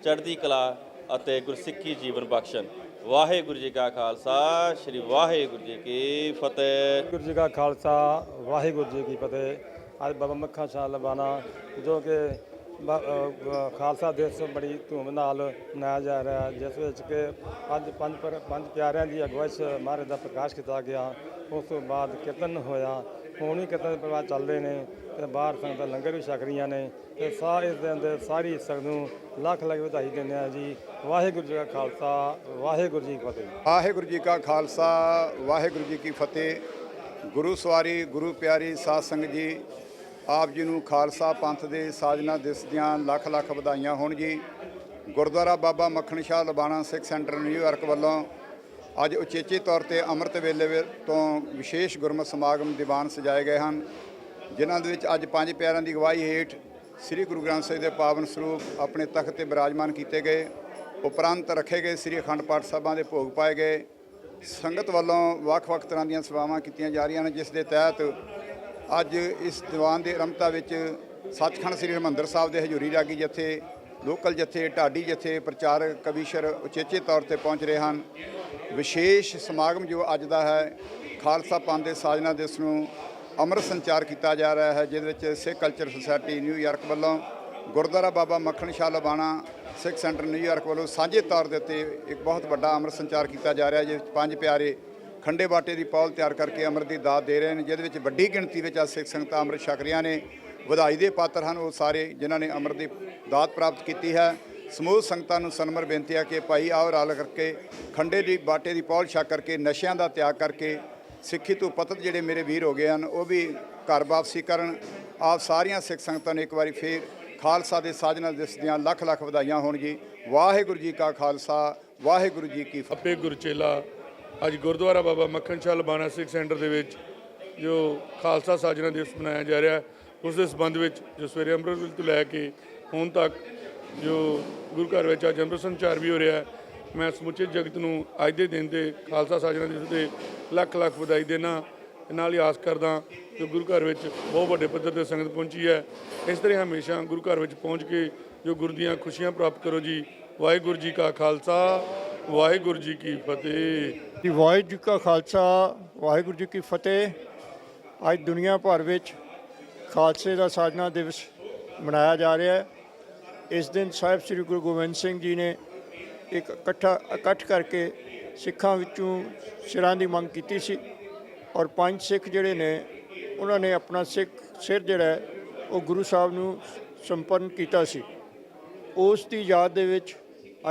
ਚੜ੍ਹਦੀ ਕਲਾ ਅਤੇ ਗੁਰਸਿੱਖੀ ਜੀਵਨ ਬਖਸ਼ਣ। ਵਾਹਿਗੁਰੂ ਜੀ ਕਾ ਖਾਲਸਾ ਸ੍ਰੀ ਵਾਹਿਗੁਰੂ ਜੀ ਕੀ ਫਤਿਹ। ਵਾਹਿਗੁਰੂ ਜੀ ਕਾ ਖਾਲਸਾ ਵਾਹਿਗੁਰੂ ਜੀ ਕੀ ਫਤਿਹ। ਅੱਜ ਬਾਬਾ ਮੱਖਾ ਸ਼ਾਹ ਲਵਾਣਾ ਜੋ ਕਿ ਬ- ਅ, ਖਾਲਸਾ ਦਿਵਸ ਬੜੀ ਧੂਮ ਨਾਲ ਮਨਾਇਆ ਜਾ ਰਿਹਾ ਹੈ, ਜਿਸ ਵਿੱਚ ਕਿ ਅੱਜ ਪੰਜ ਪਰ ਪੰਜ ਪਿਆਰਿਆਂ ਦੀ ਅਗਵਾਈ 'ਚ ਮਹਾਰਾਜ ਦਾ ਪ੍ਰਕਾਸ਼ ਕੀਤਾ ਗਿਆ। ਉਸ ਤੋਂ ਬਾਅਦ ਕੀਰਤਨ ਹੋਇਆ। ਹੁਣ ਵੀ ਕੀਰਤਨ ਦੇ ਪ੍ਰਵਾਹ ਚੱਲਦੇ ਨੇ, ਤੇ ਬਾਹਰ ਸੰਗਤਾਂ ਲੰਗਰ ਵੀ ਛਕ ਰਹੀਆਂ ਨੇ, ਤੇ ਸਾਰੇ ਇਸ ਦੇ ਅੰਦਰ ਸਾਰੀ ਸੰਗਤ ਨੂੰ ਲੱਖ ਲੱਖ ਵਧਾਈ ਦਿੰਦੇ ਆ ਜੀ। ਵਾਹਿਗੁਰੂ ਜੀ ਕਾ ਖਾਲਸਾ, ਵਾਹਿਗੁਰੂ ਜੀ ਕੀ ਫਤਿਹ। ਵਾਹਿਗੁਰੂ ਜੀ ਕਾ ਖਾਲਸਾ, ਵਾਹਿਗੁਰੂ ਜੀ ਕੀ ਫਤਿਹ। ਗੁਰੂ ਸਵਾਰੀ, ਗੁਰੂ ਪਿਆਰੀ ਸਾਧ ਸੰਗਤ ਜੀ, ਆਪ ਜੀ ਨੂੰ ਖਾਲਸਾ ਪੰਥ ਦੇ ਸਾਜਨਾ ਦਿਵਸ ਦੀਆਂ ਲੱਖ ਲੱਖ ਵਧਾਈਆਂ ਹੋਣ ਜੀ। Gurdwara Baba Makhan Shah Lubana Sikh centre New York ਵੱਲੋਂ ਅੱਜ ਉਚੇਚੇ ਤੌਰ ਤੇ ਅੰਮ੍ਰਿਤ ਵੇਲੇ ਤੋਂ ਵਿਸ਼ੇਸ਼ ਗੁਰਮਤ ਸਮਾਗਮ ਦੀਵਾਨ ਸਜਾਏ ਗਏ ਹਨ, ਜਿਨ੍ਹਾਂ ਦੇ ਵਿੱਚ ਅੱਜ ਪੰਜ ਪਿਆਰਿਆਂ ਦੀ ਅਗਵਾਈ ਹੇਠ ਸ੍ਰੀ ਗੁਰੂ ਗ੍ਰੰਥ ਸਾਹਿਬ ਦੇ ਪਾਵਨ ਸਰੂਪ ਆਪਣੇ ਤਖਤ ਤੇ ਬਿਰਾਜਮਾਨ ਕੀਤੇ ਗਏ, ਉਪਰੰਤ ਰੱਖੇ ਗਏ ਸ੍ਰੀ ਅਖੰਡ ਪਾਠ ਸਾਹਿਬਾਂ ਦੇ ਭੋਗ ਪਾਏ ਗਏ। ਸੰਗਤ ਵੱਲੋਂ ਵੱਖ-ਵੱਖ ਤਰ੍ਹਾਂ ਦੀਆਂ ਸੇਵਾਵਾਂ ਕੀਤੀਆਂ ਜਾ ਰਹੀਆਂ ਨੇ ਜਿਸ ਦੇ ਤਹਿਤ ਅੱਜ ਇਸ ਦੀਵਾਨ ਦੇ ਆਰੰਭਤਾ ਵਿੱਚ ਸੱਚਖੰਡ ਸ੍ਰੀ ਹਰਿਮੰਦਰ ਸਾਹਿਬ ਦੇ ਹਜ਼ੂਰੀ ਰਾਗੀ ਜਥੇ, ਲੋਕਲ ਜਥੇ, ਢਾਡੀ ਜਥੇ ਪ੍ਰਚਾਰਕ ਕਵੀਸ਼ਰ ਉਚੇਚੇ ਤੌਰ ਤੇ ਪਹੁੰਚ ਰਹੇ ਹਨ। ਵਿਸ਼ੇਸ਼ ਸਮਾਗਮ ਜੋ ਅੱਜ ਦਾ ਹੈ, ਖਾਲਸਾ ਪੰਥ ਦੇ ਸਾਜਨਾ ਦਿਵਸ ਨੂੰ ਅੰਮ੍ਰਿਤ ਸੰਚਾਰ ਕੀਤਾ ਜਾ ਰਿਹਾ ਹੈ, ਜਿਹਦੇ ਵਿੱਚ ਸਿੱਖ ਕਲਚਰ ਸੁਸਾਇਟੀ ਨਿਊਯਾਰਕ ਵੱਲੋਂ Gurdwara Baba Makhan Shah Lubana Sikh centre New York ਵੱਲੋਂ ਸਾਂਝੇ ਤੌਰ ਦੇ ਉੱਤੇ ਇੱਕ ਬਹੁਤ ਵੱਡਾ ਅੰਮ੍ਰਿਤ ਸੰਚਾਰ ਕੀਤਾ ਜਾ ਰਿਹਾ, ਜਿਸ ਵਿੱਚ ਪੰਜ ਪਿਆਰੇ ਖੰਡੇ ਬਾਟੇ ਦੀ ਪੌਲ ਤਿਆਰ ਕਰਕੇ ਅੰਮ੍ਰਿਤ ਦੀ ਦਾਤ ਦੇ ਰਹੇ ਨੇ, ਜਿਹਦੇ ਵਿੱਚ ਵੱਡੀ ਗਿਣਤੀ ਵਿੱਚ ਅੱਜ ਸਿੱਖ ਸੰਗਤਾਂ ਅੰਮ੍ਰਿਤ ਛਕ ਰਹੀਆਂ ਨੇ। ਵਧਾਈ ਦੇ ਪਾਤਰ ਹਨ ਉਹ ਸਾਰੇ, ਜਿਨ੍ਹਾਂ ਨੇ ਅੰਮ੍ਰਿਤ ਦੀ ਦਾਤ ਪ੍ਰਾਪਤ ਕੀਤੀ ਹੈ। ਸਮੂਹ ਸੰਗਤਾਂ ਨੂੰ ਸਨਮਰ ਬੇਨਤੀ ਆ ਕਿ ਭਾਈ ਆਓ ਰਲ ਕਰਕੇ ਖੰਡੇ ਦੀ ਬਾਟੇ ਦੀ ਪੌਲ ਛਕ ਕਰਕੇ, ਨਸ਼ਿਆਂ ਦਾ ਤਿਆਗ ਕਰਕੇ, ਸਿੱਖੀ ਤੋਂ ਪਤਤ ਜਿਹੜੇ ਮੇਰੇ ਵੀਰ ਹੋ ਗਏ ਹਨ, ਉਹ ਵੀ ਘਰ ਵਾਪਸੀ ਕਰਨ। ਆਪ ਸਾਰੀਆਂ ਸਿੱਖ ਸੰਗਤਾਂ ਨੂੰ ਇੱਕ ਵਾਰੀ ਫੇਰ ਖਾਲਸਾ ਦੇ ਸਾਜਨਾ ਦਿਵਸ ਦੀਆਂ ਲੱਖ ਲੱਖ ਵਧਾਈਆਂ ਹੋਣ ਜੀ ਵਾਹਿਗੁਰੂ ਜੀ ਕਾ ਖਾਲਸਾ, ਵਾਹਿਗੁਰੂ ਜੀ ਕੀ ਫਤਿਹ। ਆਪੇ ਗੁਰਚੇਲਾ ਅੱਜ ਗੁਰਦੁਆਰਾ ਬਾਬਾ ਮੱਖਣ ਸ਼ਾਹ ਲਬਾਣਾ ਸਿੱਖ ਸੈਂਟਰ ਦੇ ਵਿੱਚ ਜੋ ਖਾਲਸਾ ਸਾਜਨਾ ਦਿਵਸ ਮਨਾਇਆ ਜਾ ਰਿਹਾ, ਉਸ ਦੇ ਸੰਬੰਧ ਵਿੱਚ ਜੋ ਸਵੇਰੇ ਅੰਮ੍ਰਿਤ ਵੇਲੇ ਤੋਂ ਲੈ ਕੇ ਹੁਣ ਤੱਕ ਜੋ ਗੁਰੂ ਘਰ ਵਿੱਚ ਅੱਜ ਅੰਮ੍ਰਿਤ ਸੰਚਾਰ ਵੀ ਹੋ ਰਿਹਾ ਮੈਂ ਸਮੁੱਚੇ ਜਗਤ ਨੂੰ ਅੱਜ ਦੇ ਦਿਨ ਤੇ ਖਾਲਸਾ ਸਾਜਨਾ ਦਿਵਸ 'ਤੇ ਲੱਖ ਲੱਖ ਵਧਾਈ ਦੇਣਾ ਨਾਲ ਹੀ ਆਸ ਕਰਦਾ ਕਿ ਗੁਰੂ ਘਰ ਵਿੱਚ ਬਹੁਤ ਵੱਡੇ ਪੱਧਰ ਤੇ ਸੰਗਤ ਪਹੁੰਚੀ ਹੈ। ਇਸ ਤਰ੍ਹਾਂ ਹਮੇਸ਼ਾ ਗੁਰੂ ਘਰ ਵਿੱਚ ਪਹੁੰਚ ਕੇ ਜੋ ਗੁਰੂ ਦੀਆਂ ਖੁਸ਼ੀਆਂ ਪ੍ਰਾਪਤ ਕਰੋ ਜੀ। ਵਾਹਿਗੁਰੂ ਜੀ ਕਾ ਖਾਲਸਾ, ਵਾਹਿਗੁਰੂ ਜੀ ਕੀ ਫਤਿਹ। ਜੀ, ਵਾਹਿਗੁਰੂ ਜੀ ਕਾ ਖਾਲਸਾ, ਵਾਹਿਗੁਰੂ ਜੀ ਕੀ ਫਤਿਹ। ਅੱਜ ਦੁਨੀਆ ਭਰ ਵਿੱਚ ਖਾਲਸੇ ਦਾ ਸਾਜਨਾ ਦਿਵਸ ਮਨਾਇਆ ਜਾ ਰਿਹਾ ਹੈ। ਇਸ ਦਿਨ ਸਾਹਿਬ ਸ੍ਰੀ ਗੁਰੂ ਗੋਬਿੰਦ ਸਿੰਘ ਜੀ ਨੇ ਇੱਕ ਇਕੱਠਾ ਇਕੱਠ ਕਰਕੇ ਸਿੱਖਾਂ ਵਿੱਚੋਂ ਸਿਰਾਂ ਦੀ ਮੰਗ ਕੀਤੀ ਸੀ ਔਰ ਪੰਜ ਸਿੱਖ ਜਿਹੜੇ ਨੇ, ਉਹਨਾਂ ਨੇ ਆਪਣਾ ਸਿੱਖ ਸਿਰ ਜਿਹੜਾ ਉਹ ਗੁਰੂ ਸਾਹਿਬ ਨੂੰ ਸੰਪੰਨ ਕੀਤਾ ਸੀ। ਉਸ ਦੀ ਯਾਦ ਦੇ ਵਿੱਚ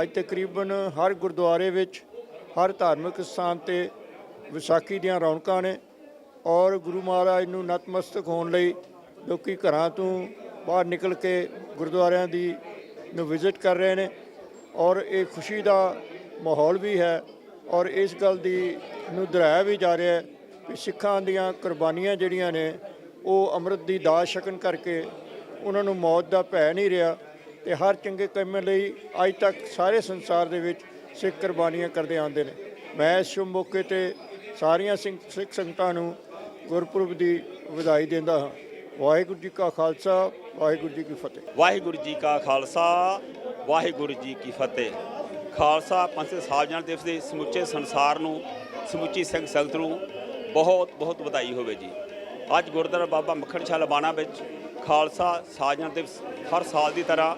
ਅੱਜ ਤਕਰੀਬਨ ਹਰ ਗੁਰਦੁਆਰੇ ਵਿੱਚ, ਹਰ ਧਾਰਮਿਕ ਸਥਾਨ ਤੇ ਵਿਸਾਖੀ ਦੀਆਂ ਰੌਣਕਾਂ ਨੇ ਔਰ ਗੁਰੂ ਮਹਾਰਾਜ ਨੂੰ ਨਤਮਸਤਕ ਹੋਣ ਲਈ ਲੋਕੀ ਘਰਾਂ ਤੋਂ ਬਾਹਰ ਨਿਕਲ ਕੇ ਗੁਰਦੁਆਰਿਆਂ ਦੀ ਨੂੰ ਵਿਜ਼ਿਟ ਕਰ ਰਹੇ ਨੇ ਔਰ ਇਹ ਖੁਸ਼ੀ ਦਾ ਮਾਹੌਲ ਵੀ ਹੈ ਔਰ ਇਸ ਗੱਲ ਦੀ ਨੂੰ ਦੁਹਰਾਇਆ ਵੀ ਜਾ ਰਿਹਾ ਹੈ ਕਿ ਸਿੱਖਾਂ ਦੀਆਂ ਕੁਰਬਾਨੀਆਂ ਜਿਹੜੀਆਂ ਨੇ ਉਹ ਅੰਮ੍ਰਿਤ ਦੀ ਦਾਤ ਛਕਣ ਕਰਕੇ ਉਹਨਾਂ ਨੂੰ ਮੌਤ ਦਾ ਭੈ ਨਹੀਂ ਰਿਹਾ ਤੇ ਹਰ ਚੰਗੇ ਕੰਮ ਲਈ ਅੱਜ ਤੱਕ ਸਾਰੇ ਸੰਸਾਰ ਦੇ ਵਿੱਚ ਸਿੱਖ ਕੁਰਬਾਨੀਆਂ ਕਰਦੇ ਆਉਂਦੇ ਨੇ। ਮੈਂ ਇਸ ਸ਼ੁਭ ਮੌਕੇ ਤੇ ਸਾਰੀਆਂ ਸਿੰਘ ਸਿੱਖ ਸੰਗਤਾਂ ਨੂੰ ਗੁਰਪੁਰਬ ਦੀ ਵਧਾਈ ਦਿੰਦਾ ਹਾਂ। ਵਾਹਿਗੁਰੂ ਜੀ ਕਾ ਖਾਲਸਾ, ਵਾਹਿਗੁਰੂ ਜੀ ਕੀ ਫਤਿਹ। ਵਾਹਿਗੁਰੂ ਜੀ ਕਾ ਖਾਲਸਾ, ਵਾਹਿਗੁਰੂ ਜੀ ਕੀ ਫਤਿਹ। ਖਾਲਸਾ ਪੰਥ ਦੇ ਦਿਵਸ ਦੇ ਸਮੁੱਚੇ ਸੰਸਾਰ ਨੂੰ, ਸਮੁੱਚੀ ਸਿੰਘ ਸੰਗਤ ਨੂੰ ਬਹੁਤ ਬਹੁਤ ਵਧਾਈ ਹੋਵੇ ਜੀ। ਅੱਜ ਗੁਰਦੁਆਰਾ ਬਾਬਾ ਮੱਖਣ ਸ਼ਾਹ ਲਬਾਣਾ ਵਿੱਚ ਖਾਲਸਾ ਸਾਜਣਾ ਦਿਵਸ ਹਰ ਸਾਲ ਦੀ ਤਰ੍ਹਾਂ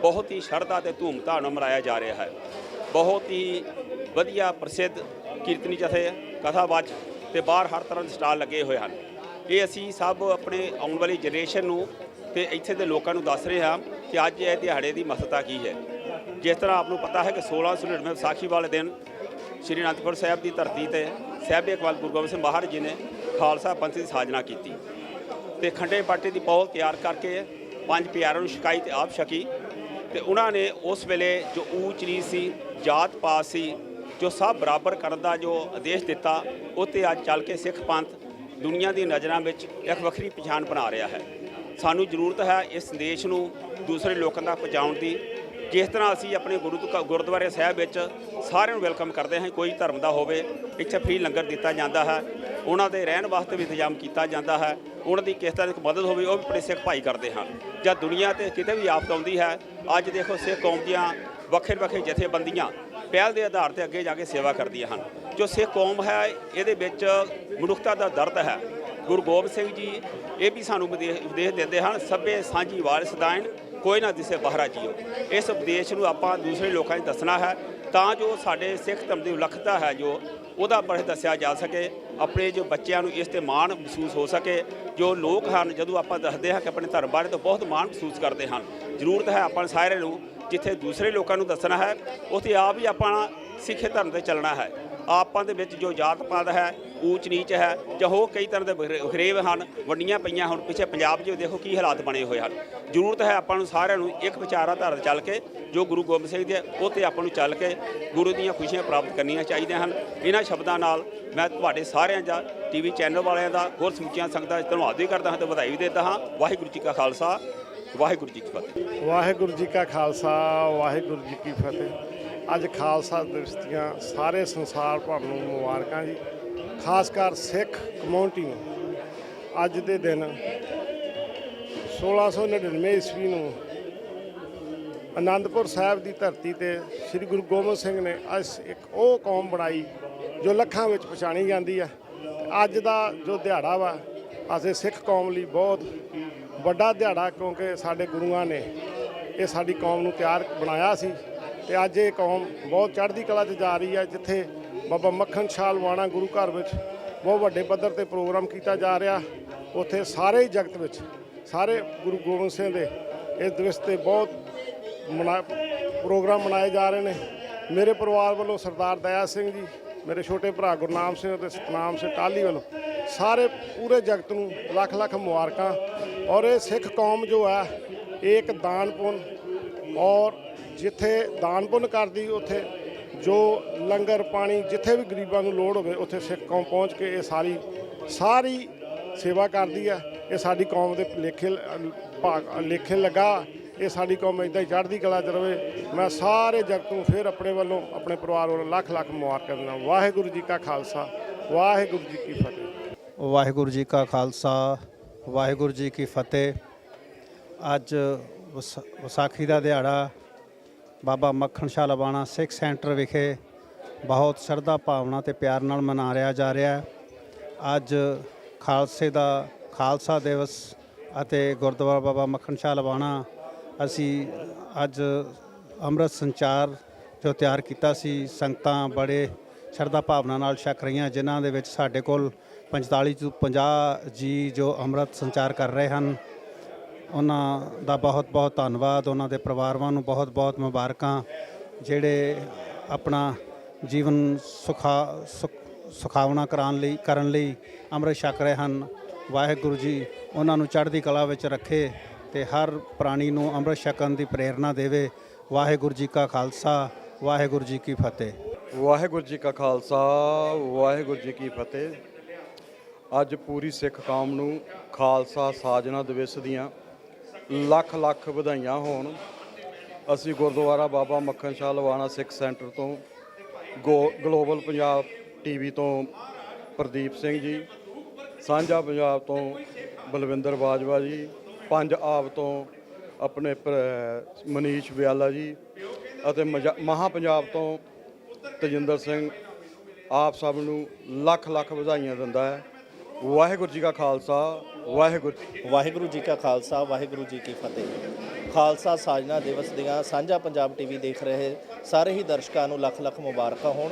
ਬਹੁਤ ਹੀ ਸ਼ਰਧਾ ਤੇ ਧੂਮਧਾਮ ਨਾਲ ਮਨਾਇਆ ਜਾ ਰਿਹਾ ਹੈ। ਬਹੁਤ ਹੀ ਵਧੀਆ ਪ੍ਰਸਿੱਧ ਕੀਰਤਨੀ ਜਥੇ ਕਥਾਵਾਚ ਤੇ ਬਾਹਰ ਹਰ ਤਰ੍ਹਾਂ ਦੇ ਸਟਾਲ ਲੱਗੇ ਹੋਏ ਹਨ। ਇਹ ਅਸੀਂ ਸਭ ਆਪਣੇ ਆਉਣ ਵਾਲੀ ਜਨਰੇਸ਼ਨ ਨੂੰ ਤੇ ਇੱਥੇ ਦੇ ਲੋਕਾਂ ਨੂੰ ਦੱਸ ਰਹੇ ਹਾਂ ਕਿ ਅੱਜ ਇਹ ਦਿਹਾੜੇ ਦੀ ਮਹੱਤਤਾ ਕੀ ਹੈ। ਜਿਸ ਤਰ੍ਹਾਂ ਆਪ ਨੂੰ ਪਤਾ ਹੈ ਕਿ 1699 ਵਿਸਾਖੀ ਵਾਲੇ ਦਿਨ ਸ਼੍ਰੀ ਅਨੰਦਪੁਰ ਸਾਹਿਬ ਦੀ ਧਰਤੀ ਤੇ ਸਾਹਿਬ ਇਕਬਾਲ ਗੁਰੂ ਗੋਬਿੰਦ ਸਿੰਘ ਮਹਾਰਾਜ ਜੀ ਨੇ ਖਾਲਸਾ ਪੰਥ ਦੀ ਸਾਜਨਾ ਕੀਤੀ ਤੇ ਖੰਡੇ ਪਾਟੇ ਦੀ ਪੌਲ ਤਿਆਰ ਕਰਕੇ ਪੰਜ ਪਿਆਰਿਆਂ ਨੂੰ ਸ਼ਿਕਾਇਤ ਆਪ ਛਕੀ ਤੇ ਉਹਨਾਂ ਨੇ ਉਸ ਵੇਲੇ ਜੋ ਊਚ ਨੀਚ ਸੀ ਜਾਤ ਪਾਤ ਸੀ, ਜੋ ਸਭ ਬਰਾਬਰ ਕਰਨ ਦਾ ਜੋ ਆਦੇਸ਼ ਦਿੱਤਾ, ਉਹ 'ਤੇ ਅੱਜ ਚੱਲ ਕੇ ਸਿੱਖ ਪੰਥ ਦੁਨੀਆ ਦੀ ਨਜ਼ਰਾਂ ਵਿੱਚ ਇੱਕ ਵੱਖਰੀ ਪਛਾਣ ਬਣਾ ਰਿਹਾ ਹੈ। ਸਾਨੂੰ ਜ਼ਰੂਰਤ ਹੈ ਇਸ ਸੰਦੇਸ਼ ਨੂੰ ਦੂਸਰੇ ਲੋਕਾਂ ਤੱਕ ਪਹੁੰਚਾਉਣ ਦੀ। ਜਿਸ ਤਰ੍ਹਾਂ ਅਸੀਂ ਆਪਣੇ ਗੁਰੂ ਤੋਂ ਗੁਰਦੁਆਰੇ ਸਾਹਿਬ ਵਿੱਚ ਸਾਰਿਆਂ ਨੂੰ ਵੈਲਕਮ ਕਰਦੇ ਹਾਂ, ਕੋਈ ਧਰਮ ਦਾ ਹੋਵੇ ਇੱਥੇ ਫ੍ਰੀ ਲੰਗਰ ਦਿੱਤਾ ਜਾਂਦਾ ਹੈ, ਉਹਨਾਂ ਦੇ ਰਹਿਣ ਵਾਸਤੇ ਵੀ ਇੰਤਜ਼ਾਮ ਕੀਤਾ ਜਾਂਦਾ ਹੈ, ਉਹਨਾਂ ਦੀ ਕਿਸ ਤਰ੍ਹਾਂ ਦੀ ਮਦਦ ਹੋਵੇ, ਉਹ ਵੀ ਆਪਣੇ ਸਿੱਖ ਭਾਈ ਕਰਦੇ ਹਨ ਜਾਂ ਦੁਨੀਆ ਤੇ ਕਿਤੇ ਵੀ ਆਫਤ ਆਉਂਦੀ ਹੈ, ਅੱਜ ਦੇਖੋ ਸਿੱਖ ਕੌਮ ਦੀਆਂ ਵੱਖਰੇ ਵੱਖਰੇ ਜਥੇਬੰਦੀਆਂ ਪਹਿਲ ਦੇ ਆਧਾਰ ਤੇ ਅੱਗੇ ਜਾ ਕੇ ਸੇਵਾ ਕਰਦੀਆਂ ਹਨ। ਜੋ ਸਿੱਖ ਕੌਮ ਹੈ, ਇਹਦੇ ਵਿੱਚ ਮਨੁੱਖਤਾ ਦਾ ਦਰਦ ਹੈ। ਗੁਰੂ ਗੋਬਿੰਦ ਸਿੰਘ ਜੀ ਇਹ ਵੀ ਸਾਨੂੰ ਉਪਦੇਸ਼ ਉਪਦੇਸ਼ ਦਿੰਦੇ ਹਨ, ਸਭੇ ਸਾਂਝੀ ਵਾਰਿਸ ਦਾਇਨ ਕੋਈ ਨਾ ਦਿਸੇ ਬਾਹਰਾ ਜੀਓ। ਇਸ ਉਪਦੇਸ਼ ਨੂੰ ਆਪਾਂ ਦੂਸਰੇ ਲੋਕਾਂ ਨੂੰ ਦੱਸਣਾ ਹੈ, ਤਾਂ ਜੋ ਸਾਡੇ ਸਿੱਖ ਧਰਮ ਦੀ ਵਿਲੱਖਤਾ ਹੈ ਜੋ, ਉਹਦਾ ਬਾਰੇ ਦੱਸਿਆ ਜਾ ਸਕੇ, ਆਪਣੇ ਜੋ ਬੱਚਿਆਂ ਨੂੰ ਇਸ ਤੇ ਮਾਣ ਮਹਿਸੂਸ ਹੋ ਸਕੇ, ਜੋ ਲੋਕ ਹਨ, ਜਦੋਂ ਆਪਾਂ ਦੱਸਦੇ ਹਾਂ ਕਿ ਆਪਣੇ ਧਰਮ ਬਾਰੇ ਤਾਂ ਬਹੁਤ ਮਾਣ ਮਹਿਸੂਸ ਕਰਦੇ ਹਨ। ਜ਼ਰੂਰਤ ਹੈ ਆਪਾਂ ਸਾਰਿਆਂ ਨੂੰ, ਜਿੱਥੇ ਦੂਸਰੇ ਲੋਕਾਂ ਨੂੰ ਦੱਸਣਾ ਹੈ, ਉੱਥੇ ਆਪ ਹੀ ਆਪਾਂ ਸਿੱਖੇ ਧਰਮ ਤੇ ਚੱਲਣਾ ਹੈ। ਆਪਾਂ ਦੇ ਵਿੱਚ ਜੋ ਜਾਤ ਪਾਤ ਹੈ, ਊਚ ਨੀਚ ਹੈ, ਜਾਂ ਹੋਰ ਕਈ ਤਰ੍ਹਾਂ ਦੇ ਖਰੇਵ ਹਨ, ਵੰਡੀਆਂ ਪਈਆਂ ਹੁਣ ਪਿੱਛੇ ਪੰਜਾਬ 'ਚ ਦੇਖੋ ਕੀ ਹਾਲਾਤ ਬਣੇ ਹੋਏ ਹਨ। ਜ਼ਰੂਰਤ ਹੈ ਆਪਾਂ ਨੂੰ ਸਾਰਿਆਂ ਨੂੰ ਇੱਕ ਵਿਚਾਰਾ ਧਾਰ ਚੱਲ ਕੇ, ਜੋ ਗੁਰੂ ਗੋਬਿੰਦ ਸਿੰਘ ਦੇ ਉਹ ਤੇ ਆਪਾਂ ਨੂੰ ਚੱਲ ਕੇ ਗੁਰੂ ਦੀਆਂ ਖੁਸ਼ੀਆਂ ਪ੍ਰਾਪਤ ਕਰਨੀਆਂ ਚਾਹੀਦੀਆਂ ਹਨ। ਇਹਨਾਂ ਸ਼ਬਦਾਂ ਨਾਲ ਮੈਂ ਤੁਹਾਡੇ ਸਾਰਿਆਂ ਦਾ ਟੀਵੀ ਚੈਨਲ ਵਾਲਿਆਂ ਦਾ ਹੋਰ ਸਮੁੱਚੀਆਂ ਸੰਗਤਾਂ ਦਾ ਧੰਨਵਾਦ ਵੀ ਕਰਦਾ ਹਾਂ ਤੇ ਵਧਾਈ ਵੀ ਦਿੰਦਾ ਹਾਂ। ਵਾਹਿਗੁਰੂ ਜੀ ਕਾ ਖਾਲਸਾ, ਵਾਹਿਗੁਰੂ ਜੀ ਕੀ ਫਤਿਹ। ਵਾਹਿਗੁਰੂ ਜੀ ਕਾ ਖਾਲਸਾ, ਵਾਹਿਗੁਰੂ ਜੀ ਕੀ ਫਤਿਹ। ਅੱਜ ਖਾਲਸਾ ਦਿਵਸ ਦੀਆਂ ਸਾਰੇ ਸੰਸਾਰ ਭਰ ਨੂੰ ਮੁਬਾਰਕਾਂ ਜੀ। ਖਾਸ ਕਰ ਸਿੱਖ ਕਮਿਊਨਿਟੀ ਨੂੰ। ਅੱਜ ਦੇ ਦਿਨ 1699 ਈਸਵੀ ਨੂੰ ਆਨੰਦਪੁਰ ਸਾਹਿਬ ਦੀ ਧਰਤੀ ਤੇ ਸ੍ਰੀ ਗੁਰੂ ਗੋਬਿੰਦ ਸਿੰਘ ਨੇ ਅੱਜ ਇੱਕ ਉਹ ਕੌਮ ਬਣਾਈ ਜੋ ਲੱਖਾਂ ਵਿੱਚ ਪਛਾਣੀ ਜਾਂਦੀ ਹੈ। ਅੱਜ ਦਾ ਜੋ ਦਿਹਾੜਾ ਵਾ ਅਸੀਂ ਸਿੱਖ ਕੌਮ ਲਈ ਬਹੁਤ ਵੱਡਾ ਦਿਹਾੜਾ ਕਿਉਂਕਿ ਸਾਡੇ ਗੁਰੂਆਂ ਨੇ ਇਹ ਸਾਡੀ ਕੌਮ ਨੂੰ ਤਿਆਰ ਬਣਾਇਆ ਸੀ। ਤੇ ਅੱਜ ਇਹ ਕੌਮ ਬਹੁਤ ਚੜ੍ਹਦੀ ਕਲਾ 'ਚ ਜਾ ਰਹੀ ਹੈ, ਜਿੱਥੇ ਬਾਬਾ ਮੱਖਣ ਸ਼ਾਹ ਲਵਾਣਾ ਗੁਰੂ ਘਰ ਵਿੱਚ ਬਹੁਤ ਵੱਡੇ ਪੱਧਰ ਤੇ ਪ੍ਰੋਗਰਾਮ ਕੀਤਾ ਜਾ ਰਿਹਾ। ਉੱਥੇ ਸਾਰੇ ਹੀ ਜਗਤ ਵਿੱਚ, ਸਾਰੇ ਗੁਰੂ ਗੋਬਿੰਦ ਸਿੰਘ ਦੇ ਇਸ ਦਿਵਸ ਤੇ ਬਹੁਤ ਮਨਾ, ਪ੍ਰੋਗਰਾਮ ਮਨਾਏ ਜਾ ਰਹੇ ਨੇ। ਮੇਰੇ ਪਰਿਵਾਰ ਵੱਲੋਂ ਸਰਦਾਰ ਦਇਆ ਸਿੰਘ ਜੀ, ਮੇਰੇ ਛੋਟੇ ਭਰਾ ਗੁਰਨਾਮ ਸਿੰਘ ਅਤੇ ਸਤਨਾਮ ਸਿੰਘ ਟਾਲੀ ਵੱਲੋਂ ਸਾਰੇ ਪੂਰੇ ਜਗਤ ਨੂੰ ਲੱਖ ਲੱਖ ਮੁਬਾਰਕਾਂ। ਔਰ ਇਹ ਸਿੱਖ ਕੌਮ ਜੋ ਹੈ, ਇਹ ਇੱਕ ਦਾਨ ਪੁੰਨ ਔਰ ਜਿੱਥੇ ਦਾਨ ਪੁੰਨ ਕਰਦੀ, ਉੱਥੇ ਜੋ ਲੰਗਰ ਪਾਣੀ ਜਿੱਥੇ ਵੀ ਗਰੀਬਾਂ ਨੂੰ ਲੋੜ ਹੋਵੇ, ਉੱਥੇ ਸਿੱਖ ਕੌਮ ਪਹੁੰਚ ਕੇ ਇਹ ਸਾਰੀ ਸਾਰੀ ਸੇਵਾ ਕਰਦੀ ਹੈ ਇਹ ਸਾਡੀ ਕੌਮ ਦੇ ਲੇਖੇ, ਭਾਗ, ਲੇਖੇ ਲੱਗਾ। ਇਹ ਸਾਡੀ ਕੌਮ ਇਦਾਂ ਹੀ ਚੜ੍ਹਦੀ ਕਲਾ 'ਚ ਰਵੇ। ਮੈਂ ਸਾਰੇ ਜਗਤ ਨੂੰ ਫਿਰ ਆਪਣੇ ਵੱਲੋਂ, ਆਪਣੇ ਪਰਿਵਾਰ ਵੱਲੋਂ ਲੱਖ ਲੱਖ ਮੁਬਾਰਕਾਂ ਦਿੰਦਾ ਵਾਹਿਗੁਰੂ ਜੀ ਕਾ ਖਾਲਸਾ, ਵਾਹਿਗੁਰੂ ਜੀ ਕੀ ਫਤਿਹ। ਵਾਹਿਗੁਰੂ ਜੀ ਕਾ ਖਾਲਸਾ, ਵਾਹਿਗੁਰੂ ਜੀ ਕੀ ਫਤਿਹ। ਅੱਜ ਵਿਸਾ- ਵਿਸਾਖੀ ਦਾ ਦਿਹਾੜਾ ਬਾਬਾ ਮੱਖਣ ਸ਼ਾਹ ਲਵਾਣਾ ਸਿੱਖ ਸੈਂਟਰ ਵਿਖੇ ਬਹੁਤ ਸ਼ਰਧਾ ਭਾਵਨਾ ਤੇ ਪਿਆਰ ਨਾਲ ਮਨਾ ਰਿਹਾ ਜਾ ਰਿਹਾ ਹੈ। ਅੱਜ ਖਾਲਸੇ ਦਾ ਖਾਲਸਾ ਦਿਵਸ ਅਤੇ ਗੁਰਦੁਆਰਾ ਬਾਬਾ ਮੱਖਣ ਸ਼ਾਹ ਲਵਾਣਾ ਅਸੀਂ ਅੱਜ ਅੰਮ੍ਰਿਤ ਸੰਚਾਰ ਜੋ ਤਿਆਰ ਕੀਤਾ ਸੀ, ਸੰਗਤਾਂ ਬੜੇ ਸ਼ਰਧਾ ਭਾਵਨਾ ਨਾਲ ਛਕ ਰਹੀਆਂ, ਜਿਨ੍ਹਾਂ ਦੇ ਵਿੱਚ ਸਾਡੇ ਕੋਲ 45 ਤੋਂ 50 ਜੀ ਜੋ ਅੰਮ੍ਰਿਤ ਸੰਚਾਰ ਕਰ ਰਹੇ ਹਨ। ਉਹਨਾਂ ਦਾ ਬਹੁਤ ਬਹੁਤ ਧੰਨਵਾਦ। ਉਹਨਾਂ ਦੇ ਪਰਿਵਾਰਾਂ ਨੂੰ ਬਹੁਤ ਬਹੁਤ ਮੁਬਾਰਕਾਂ, ਜਿਹੜੇ ਆਪਣਾ ਜੀਵਨ ਸੁਖਾ, ਸੁਖ- ਸੁਖਾਵਣਾ ਕਰਾਉਣ ਲਈ, ਕਰਨ ਲਈ ਅੰਮ੍ਰਿਤ ਛਕ ਰਹੇ ਹਨ। ਵਾਹਿਗੁਰੂ ਜੀ ਉਹਨਾਂ ਨੂੰ ਚੜ੍ਹਦੀ ਕਲਾ ਵਿੱਚ ਰੱਖੇ ਤੇ ਹਰ ਪ੍ਰਾਣੀ ਨੂੰ ਅੰਮ੍ਰਿਤ ਛਕਣ ਦੀ ਪ੍ਰੇਰਣਾ ਦੇਵੇ। ਵਾਹਿਗੁਰੂ ਜੀ ਕਾ ਖਾਲਸਾ, ਵਾਹਿਗੁਰੂ ਜੀ ਕੀ ਫਤਿਹ। ਵਾਹਿਗੁਰੂ ਜੀ ਕਾ ਖਾਲਸਾ, ਵਾਹਿਗੁਰੂ ਜੀ ਕੀ ਫਤਿਹ। ਅੱਜ ਪੂਰੀ ਸਿੱਖ ਕੌਮ ਨੂੰ ਖਾਲਸਾ ਸਾਜਨਾ ਦਿਵਸ ਦੀਆਂ ਲੱਖ ਲੱਖ ਵਧਾਈਆਂ ਹੋਣ। ਅਸੀਂ ਗੁਰਦੁਆਰਾ ਬਾਬਾ ਮੱਖਣ ਸ਼ਾਹ ਲਵਾਣਾ ਸਿੱਖ ਸੈਂਟਰ ਤੋਂ, ਗੋ, ਗਲੋਬਲ ਪੰਜਾਬ ਟੀਵੀ ਤੋਂ ਪ੍ਰਦੀਪ ਸਿੰਘ ਜੀ, ਸਾਂਝਾ ਪੰਜਾਬ ਤੋਂ ਬਲਵਿੰਦਰ ਬਾਜਵਾ ਜੀ, ਪੰਜ ਆਪ ਤੋਂ ਆਪਣੇ ਭਰਾ ਮਨੀਸ਼ ਬਿਆਲਾ ਜੀ ਅਤੇ ਮਜਾ- ਮਹਾਂ ਪੰਜਾਬ ਤੋਂ ਤਜਿੰਦਰ ਸਿੰਘ ਆਪ ਸਭ ਨੂੰ ਲੱਖ ਲੱਖ ਵਧਾਈਆਂ ਦਿੰਦਾ ਹੈ। ਵਾਹਿਗੁਰੂ ਜੀ ਕਾ ਖਾਲਸਾ ਵਾਹਿਗੁਰੂ ਵਾਹਿਗੁਰੂ ਜੀ ਕਾ ਖਾਲਸਾ, ਵਾਹਿਗੁਰੂ ਜੀ ਕੀ ਫਤਿਹ। ਖਾਲਸਾ ਸਾਜਨਾ ਦਿਵਸ ਦੀਆਂ ਸਾਂਝਾ ਪੰਜਾਬ ਟੀਵੀ ਦੇਖ ਰਹੇ ਸਾਰੇ ਹੀ ਦਰਸ਼ਕਾਂ ਨੂੰ ਲੱਖ ਲੱਖ ਮੁਬਾਰਕਾਂ ਹੋਣ।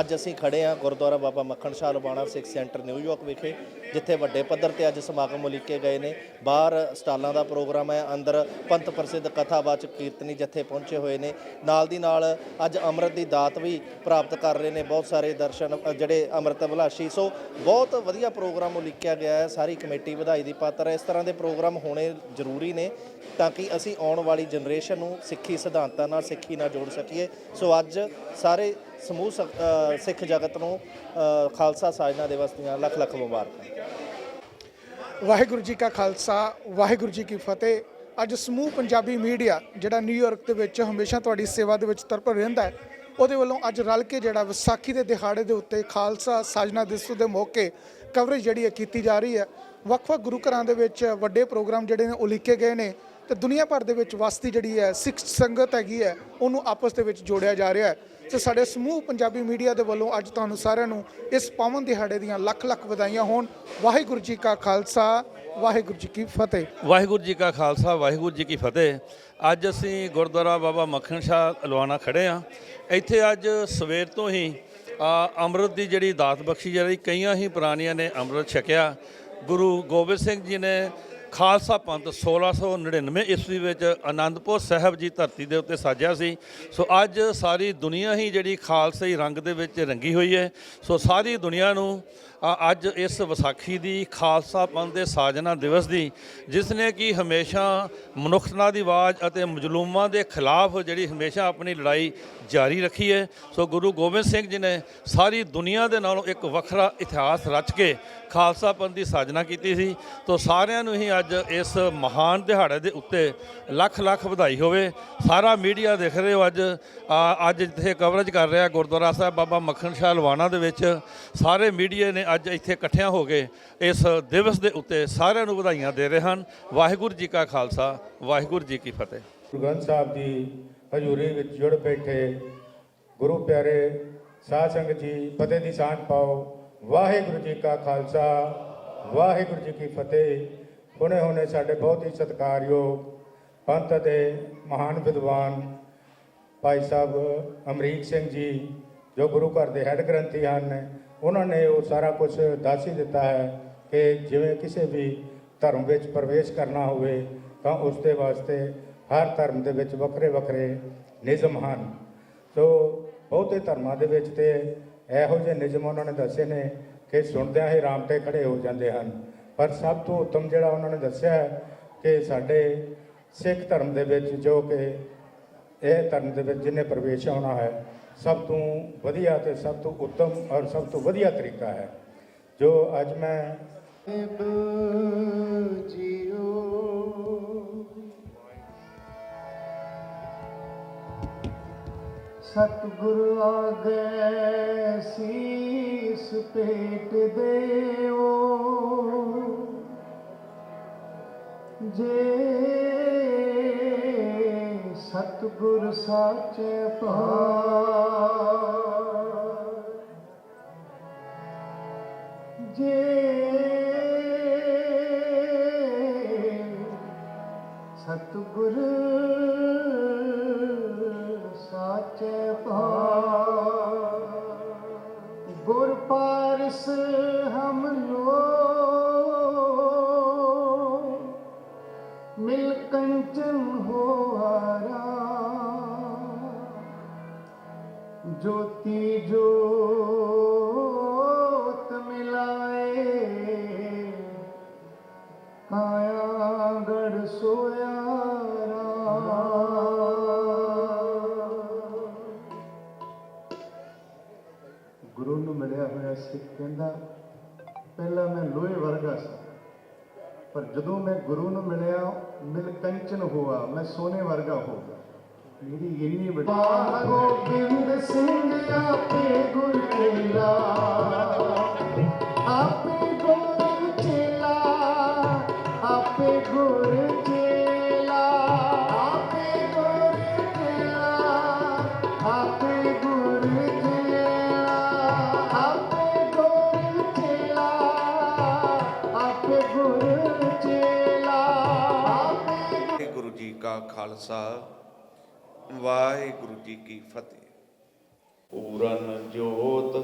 ਅੱਜ ਅਸੀਂ ਖੜੇ ਹਾਂ Gurdwara Baba Makhan Shah Lubana Sikh centre New York ਵਿਖੇ, ਜਿੱਥੇ ਵੱਡੇ ਪੱਧਰ ਤੇ ਅੱਜ ਸਮਾਗਮ ਉਲੀਕੇ ਗਏ ਨੇ। ਬਾਹਰ ਸਟਾਲਾਂ ਦਾ ਪ੍ਰੋਗਰਾਮ ਹੈ, ਅੰਦਰ ਪੰਥ ਪ੍ਰਸਿੱਧ ਕਥਾਵਾਚਕ ਕੀਰਤਨੀ ਜਥੇ ਪਹੁੰਚੇ ਹੋਏ ਨੇ। ਨਾਲ ਦੀ ਨਾਲ ਅੱਜ ਅੰਮ੍ਰਿਤ ਦੀ ਦਾਤ ਵੀ ਪ੍ਰਾਪਤ ਕਰ ਰਹੇ ਨੇ ਬਹੁਤ ਸਾਰੇ ਦਰਸ਼ਨ ਜਿਹੜੇ ਅੰਮ੍ਰਿਤ ਅਭਿਲਾਸ਼ੀ ਸੋ ਬਹੁਤ ਵਧੀਆ ਪ੍ਰੋਗਰਾਮ ਉਲੀਕਿਆ ਗਿਆ ਹੈ, ਸਾਰੀ ਕਮੇਟੀ ਵਧਾਈ ਦੀ ਪਾਤਰ ਹੈ। ਇਸ ਤਰ੍ਹਾਂ ਦੇ ਪ੍ਰੋਗਰਾਮ ਹੋਣੇ ਜ਼ਰੂਰੀ ਨੇ ਤਾਂ ਕਿ ਅਸੀਂ ਆਉਣ ਵਾਲੀ ਜਨਰੇਸ਼ਨ ਨੂੰ ਸਿੱਖੀ ਸਿਧਾਂਤਾਂ ਨਾਲ ਸਿੱਖੀ ਨਾਲ ਜੋੜ ਸਕੀਏ। ਸੋ ਅੱਜ ਸਾਰੇ ਸਮੂਹ ਸਿੱਖ ਜਗਤ ਨੂੰ ਖਾਲਸਾ ਸਾਜਨਾ ਦਿਵਸ ਦੀਆਂ ਲੱਖ ਲੱਖ ਮੁਬਾਰਕਾਂ। ਵਾਹਿਗੁਰੂ ਜੀ ਕਾ ਖਾਲਸਾ, ਵਾਹਿਗੁਰੂ ਜੀ ਕੀ ਫਤਿਹ। ਅੱਜ ਸਮੂਹ ਪੰਜਾਬੀ ਮੀਡੀਆ, ਜਿਹੜਾ ਨਿਊਯਾਰਕ ਦੇ ਵਿੱਚ ਹਮੇਸ਼ਾ ਤੁਹਾਡੀ ਸੇਵਾ ਦੇ ਵਿੱਚ ਤਰਪ ਰਹਿੰਦਾ ਹੈ, ਉਹਦੇ ਵੱਲੋਂ ਅੱਜ ਰਲ ਕੇ ਜਿਹੜਾ ਵਿਸਾਖੀ ਦੇ ਦਿਹਾੜੇ ਦੇ ਉੱਤੇ ਖਾਲਸਾ ਸਾਜਨਾ ਦਿਵਸ ਦੇ ਮੌਕੇ ਕਵਰੇਜ ਜਿਹੜੀ ਹੈ ਕੀਤੀ ਜਾ ਰਹੀ ਹੈ। ਵੱਖ-ਵੱਖ ਗੁਰੂ ਘਰਾਂ ਦੇ ਵਿੱਚ ਵੱਡੇ ਪ੍ਰੋਗਰਾਮ ਜਿਹੜੇ ਨੇ ਉਲੀਕੇ ਗਏ ਨੇ ਤੇ ਦੁਨੀਆ ਭਰ ਦੇ ਵਿੱਚ ਵਸਦੀ ਜਿਹੜੀ ਹੈ ਸਿੱਖ ਸੰਗਤ ਹੈਗੀ ਹੈ, ਉਹਨੂੰ ਆਪਸ ਦੇ ਵਿੱਚ ਜੋੜਿਆ ਜਾ ਰਿਹਾ ਹੈ। ਤੇ ਸਾਡੇ ਸਮੂਹ ਪੰਜਾਬੀ ਮੀਡੀਆ ਦੇ ਵੱਲੋਂ ਅੱਜ ਤੁਹਾਨੂੰ ਸਾਰਿਆਂ ਨੂੰ ਇਸ ਪਾਵਨ ਦਿਹਾੜੇ ਦੀਆਂ ਲੱਖ ਲੱਖ ਵਧਾਈਆਂ ਹੋਣ। ਵਾਹਿਗੁਰੂ ਜੀ ਕਾ ਖਾਲਸਾ, ਵਾਹਿਗੁਰੂ ਜੀ ਕੀ ਫਤਿਹ। ਵਾਹਿਗੁਰੂ ਜੀ ਕਾ ਖਾਲਸਾ, ਵਾਹਿਗੁਰੂ ਜੀ ਕੀ ਫਤਿਹ। ਅੱਜ ਅਸੀਂ ਗੁਰਦੁਆਰਾ ਬਾਬਾ ਮੱਖਣ ਸ਼ਾਹ ਲਵਾਣਾ ਖੜੇ ਆ ਇੱਥੇ ਅੱਜ ਸਵੇਰ ਤੋਂ ਹੀ ਅੰਮ੍ਰਿਤ ਦੀ ਜਿਹੜੀ ਦਾਤ ਬਖਸ਼ੀ ਜਾ ਰਹੀ, ਕਈਆਂ ਹੀ ਪ੍ਰਾਣੀਆਂ ਨੇ ਅੰਮ੍ਰਿਤ ਛਕਿਆ। ਗੁਰੂ ਗੋਬਿੰਦ ਸਿੰਘ ਜੀ ਨੇ ਖਾਲਸਾ ਪੰਥ 1699 ਈਸਵੀ ਵਿੱਚ ਆਨੰਦਪੁਰ ਸਾਹਿਬ ਜੀ ਧਰਤੀ ਦੇ ਉੱਤੇ ਸਾਜਿਆ ਸੀ। ਸੋ ਅੱਜ ਸਾਰੀ ਦੁਨੀਆ ਹੀ ਜਿਹੜੀ ਖਾਲਸੇ ਰੰਗ ਦੇ ਵਿੱਚ ਰੰਗੀ ਹੋਈ ਹੈ। ਸੋ ਸਾਰੀ ਦੁਨੀਆ ਨੂੰ ਅੱਜ ਇਸ ਵਿਸਾਖੀ ਦੀ ਖਾਲਸਾ ਪੰਥ ਦੇ ਸਾਜਨਾ ਦਿਵਸ ਦੀ, ਜਿਸ ਨੇ ਕਿ ਹਮੇਸ਼ਾ ਮਨੁੱਖਤਾ ਦੀ ਆਵਾਜ਼ ਅਤੇ ਮਜਲੂਮਾਂ ਦੇ ਖਿਲਾਫ ਜਿਹੜੀ ਹਮੇਸ਼ਾ ਆਪਣੀ ਲੜਾਈ ਜਾਰੀ ਰੱਖੀ ਹੈ। ਸੋ ਗੁਰੂ ਗੋਬਿੰਦ ਸਿੰਘ ਜੀ ਨੇ ਸਾਰੀ ਦੁਨੀਆ ਦੇ ਨਾਲੋਂ ਇੱਕ ਵੱਖਰਾ ਇਤਿਹਾਸ ਰਚ ਕੇ ਖਾਲਸਾ ਪੰਥ ਦੀ ਸਾਜਨਾ ਕੀਤੀ ਸੀ। ਤੋਂ ਸਾਰਿਆਂ ਨੂੰ ਹੀ ਅੱਜ ਇਸ ਮਹਾਨ ਦਿਹਾੜੇ ਦੇ ਉੱਤੇ ਲੱਖ ਲੱਖ ਵਧਾਈ ਹੋਵੇ। ਸਾਰਾ ਮੀਡੀਆ ਦੇਖ ਰਹੇ ਹੋ ਅੱਜ। ਅੱਜ ਜਿੱਥੇ ਕਵਰੇਜ ਕਰ ਰਿਹਾ ਗੁਰਦੁਆਰਾ ਸਾਹਿਬ ਬਾਬਾ ਮੱਖਣ ਸ਼ਾਹ ਲਵਾਣਾ ਦੇ ਵਿੱਚ। ਸਾਰੇ ਮੀਡੀਆ ਨੇ ਅੱਜ ਇੱਥੇ ਇਕੱਠਿਆਂ ਹੋ ਕੇ ਇਸ ਦਿਵਸ ਦੇ ਉੱਤੇ ਸਾਰਿਆਂ ਨੂੰ ਵਧਾਈਆਂ ਦੇ ਰਹੇ ਹਨ। ਵਾਹਿਗੁਰੂ ਜੀ ਕਾ ਖਾਲਸਾ, ਵਾਹਿਗੁਰੂ ਜੀ ਕੀ ਫਤਿਹ। ਗੁਰੂ ਗ੍ਰੰਥ ਸਾਹਿਬ ਦੀ ਹਜ਼ੂਰੀ ਵਿੱਚ ਜੁੜ ਬੈਠੇ ਗੁਰੂ ਪਿਆਰੇ ਸਾਧ ਸੰਗਤ ਜੀ, ਫਤਿਹ ਦੀ ਸਾਂਝ ਪਾਓ। ਵਾਹਿਗੁਰੂ ਜੀ ਕਾ ਖਾਲਸਾ, ਵਾਹਿਗੁਰੂ ਜੀ ਕੀ ਫਤਿਹ। ਹੁਣੇ ਹੁਣੇ ਸਾਡੇ ਬਹੁਤ ਹੀ ਸਤਿਕਾਰਯੋਗ ਪੰਥ ਦੇ ਮਹਾਨ ਵਿਦਵਾਨ ਭਾਈ ਸਾਹਿਬ ਅਮਰੀਕ ਸਿੰਘ ਜੀ, ਜੋ ਗੁਰੂ ਘਰ ਦੇ ਹੈੱਡ ਗ੍ਰੰਥੀ ਹਨ ਉਹਨਾਂ ਨੇ ਉਹ ਸਾਰਾ ਕੁਝ ਦੱਸ ਹੀ ਦਿੱਤਾ ਹੈ ਕਿ ਜਿਵੇਂ ਕਿਸੇ ਵੀ ਧਰਮ ਵਿੱਚ ਪ੍ਰਵੇਸ਼ ਕਰਨਾ ਹੋਵੇ ਤਾਂ ਉਸ ਦੇ ਵਾਸਤੇ ਹਰ ਧਰਮ ਦੇ ਵਿੱਚ ਵੱਖਰੇ ਵੱਖਰੇ ਨਿਯਮ ਹਨ। ਸੋ ਬਹੁਤੇ ਧਰਮਾਂ ਦੇ ਵਿੱਚ ਤੇ ਇਹੋ ਜਿਹੇ ਨਿਯਮ ਉਹਨਾਂ ਨੇ ਦੱਸੇ ਨੇ ਕਿ ਸੁਣਦਿਆਂ ਹੀ ਰਾਮਟੇ ਖੜੇ ਹੋ ਜਾਂਦੇ ਹਨ। ਪਰ ਸਭ ਤੋਂ ਉੱਤਮ ਜਿਹੜਾ ਉਹਨਾਂ ਨੇ ਦੱਸਿਆ ਹੈ ਕਿ ਸਾਡੇ ਸਿੱਖ ਧਰਮ ਦੇ ਵਿੱਚ ਜੋ ਕਿ ਇਹ ਧਰਮ ਦੇ ਵਿੱਚ ਜਿਹਨੇ ਪ੍ਰਵੇਸ਼ ਆਉਣਾ ਹੈ ਸਭ ਤੋਂ ਵਧੀਆ ਤੇ ਸਭ ਤੋਂ ਉੱਤਮ ਔਰ ਸਭ ਤੋਂ ਵਧੀਆ ਤਰੀਕਾ ਹੈ। ਜੋ ਅੱਜ ਮੈਂ ਸਤਿਗੁਰ ਆਗੇ ਸੀਸ ਪੇਟ ਦੇਵੋ। ਜੇ ਸਤਿਗੁਰ ਸਾਚੇ ਪਾਰ ਜੇ ਸਤਿਗੁਰ ਜੋਤੀ ਜੋਤ ਮਿਲਾਏ ਕਾਇਆ ਗੜ ਸੋਇਆ ਗੁਰੂ ਨੂੰ ਮਿਲਿਆ ਹੋਇਆ ਸਿੱਖ ਕਹਿੰਦਾ ਪਹਿਲਾਂ ਮੈਂ ਲੋਹੇ ਵਰਗਾ ਸੀ ਪਰ ਜਦੋਂ ਮੈਂ ਗੁਰੂ ਨੂੰ ਮਿਲਿਆ ਮਿਲ ਕੰਚਨ ਹੋਆ ਮੈਂ ਸੋਨੇ ਵਰਗਾ ਹੋ ਗਿਆ ਮੇਰੀ ਇੰਨੀ ਵੱਡੀ ਗੋਬਿੰਦ ਸਿੰਘ ਆਪੇ ਗੁਰ ਚੇਲਾ। ਆਪੇ ਗੁਰ ਚੇਲਾ ਆਪੇ ਗੁਰ ਚੇਲਾ। ਆਪੇ ਗੁਰ ਚੇਲਾ ਆਪੇ ਗੁਰ ਚੇਲਾ। ਆਪੇ ਗੁਰ ਚੇਲਾ ਆਪੇ ਗੁਰ ਚੇਲਾ। ਆਪੇ ਵਾਹਿਗੁਰੂ ਜੀ ਕਾ ਖਾਲਸਾ। ਵਾਹਿਗੁਰੂ ਜੀ ਕੀ ਫਤਿਹ। ਪੂਰਨ ਜੋਤ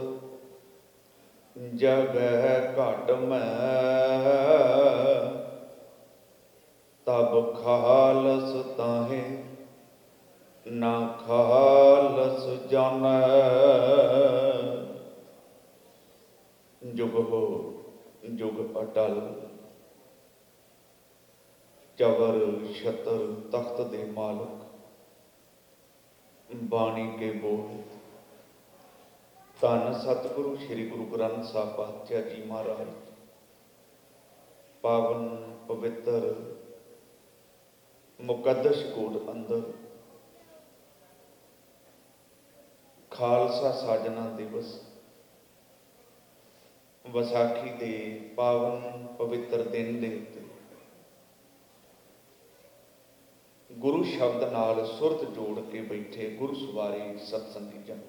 ਜਗੈ ਘਟ ਮੈਂ। ਤਬ ਖਾਲਸ ਤਾਹੇ, ਨਾ ਖਾਲਸ ਜਾਣੈ। ਜੁਗ ਹੋ, ਜੁਗ ਅਟਲ। ਚਵਰ ਛਤਰ ਤਖਤ ਦੇ ਮਾਲਕ। ਬਾਣੀ ਕੇ ਬੋਲ ਧੰਨ ਸਤਿਗੁਰੂ ਸ੍ਰੀ ਗੁਰੂ ਗ੍ਰੰਥ ਸਾਹਿਬ ਪਾਤਸ਼ਾਹ ਜੀ ਮਹਾਰਾਜ ਪਾਵਨ ਪਵਿੱਤਰ ਮੁਕੱਦਸ ਕੋਟ ਅੰਦਰ ਖਾਲਸਾ ਸਾਜਨਾ ਦਿਵਸ ਵਿਸਾਖੀ ਦੇ ਪਾਵਨ ਪਵਿੱਤਰ ਦਿਨ ਦੇ ਉੱਤੇ ਗੁਰੂ ਸ਼ਬਦ ਨਾਲ ਸੁਰਤ ਜੋੜ ਕੇ ਬੈਠੇ ਗੁਰੂ ਸਵਾਰੀ ਸਤਸੰਗੀ ਜਨ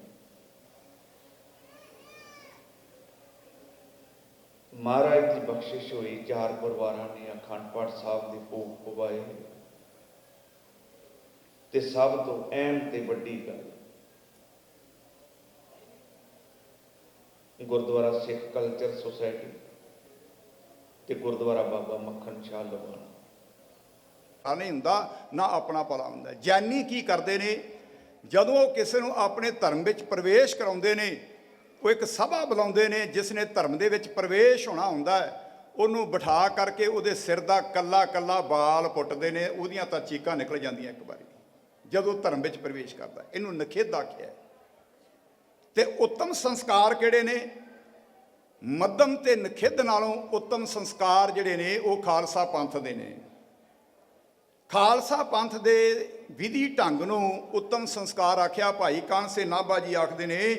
ਮਹਾਰਾਜ ਦੀ ਬਖਸ਼ਿਸ਼ ਹੋਈ, ਚਾਰ ਪਰਿਵਾਰਾਂ ਨੇ ਅਖੰਡ ਪਾਠ ਸਾਹਿਬ ਦੇ ਭੋਗ ਪਵਾਏ। ਤੇ ਸਭ ਤੋਂ ਅਹਿਮ ਤੇ ਵੱਡੀ ਗੱਲ, ਗੁਰਦੁਆਰਾ ਸਿੱਖ ਕਲਚਰ ਸੁਸਾਇਟੀ ਤੇ ਗੁਰਦੁਆਰਾ ਬਾਬਾ ਮੱਖਣ ਸ਼ਾਹ ਲਵਾਣਾ ਨਹੀਂ ਹੁੰਦਾ, ਨਾ ਆਪਣਾ ਭਲਾ ਹੁੰਦਾ। ਜੈਨੀ ਕੀ ਕਰਦੇ ਨੇ? ਜਦੋਂ ਉਹ ਕਿਸੇ ਨੂੰ ਆਪਣੇ ਧਰਮ ਵਿੱਚ ਪ੍ਰਵੇਸ਼ ਕਰਾਉਂਦੇ ਨੇ, ਉਹ ਇੱਕ ਸਭਾ ਬੁਲਾਉਂਦੇ ਨੇ, ਜਿਸ ਨੇ ਧਰਮ ਦੇ ਵਿੱਚ ਪ੍ਰਵੇਸ਼ ਹੋਣਾ ਹੁੰਦਾ ਹੈ, ਉਹਨੂੰ ਬਿਠਾ ਕਰਕੇ ਉਹਦੇ ਸਿਰ ਦਾ ਕੱਲਾ ਕੱਲਾ ਬਾਲ ਪੁੱਟਦੇ ਨੇ, ਉਹਦੀਆਂ ਤਾਂ ਚੀਕਾਂ ਨਿਕਲ ਜਾਂਦੀਆਂ ਇੱਕ ਵਾਰੀ। ਜਦੋਂ ਧਰਮ ਵਿੱਚ ਪ੍ਰਵੇਸ਼ ਕਰਦਾ, ਇਹਨੂੰ ਨਖੇਧ ਆਖਿਆ ਹੈ। ਤੇ ਉੱਤਮ ਸੰਸਕਾਰ ਕਿਹੜੇ ਨੇ? ਮੱਧਮ ਤੇ ਨਖਿੱਧ ਨਾਲੋਂ ਉੱਤਮ ਸੰਸਕਾਰ ਜਿਹੜੇ ਨੇ, ਉਹ ਖਾਲਸਾ ਪੰਥ ਦੇ ਨੇ। ਖਾਲਸਾ ਪੰਥ ਦੇ ਵਿਧੀ ਢੰਗ ਨੂੰ ਉੱਤਮ ਸੰਸਕਾਰ ਆਖਿਆ ਭਾਈ ਕਾਂਸੇ ਨਾਭਾ ਜੀ ਆਖਦੇ ਨੇ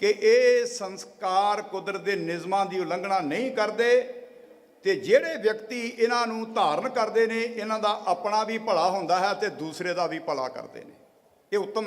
ਕਿ ਇਹ ਸੰਸਕਾਰ ਕੁਦਰਤ ਦੇ ਨਿਯਮਾਂ ਦੀ ਉਲੰਘਣਾ ਨਹੀਂ ਕਰਦੇ ਤੇ ਜਿਹੜੇ ਵਿਅਕਤੀ ਇਹਨਾਂ ਨੂੰ ਧਾਰਨ ਕਰਦੇ ਨੇ, ਇਹਨਾਂ ਦਾ ਆਪਣਾ ਵੀ ਭਲਾ ਹੁੰਦਾ ਹੈ ਤੇ ਦੂਸਰੇ ਦਾ ਵੀ ਭਲਾ ਕਰਦੇ ਨੇ। ਇਹ ਉੱਤਮ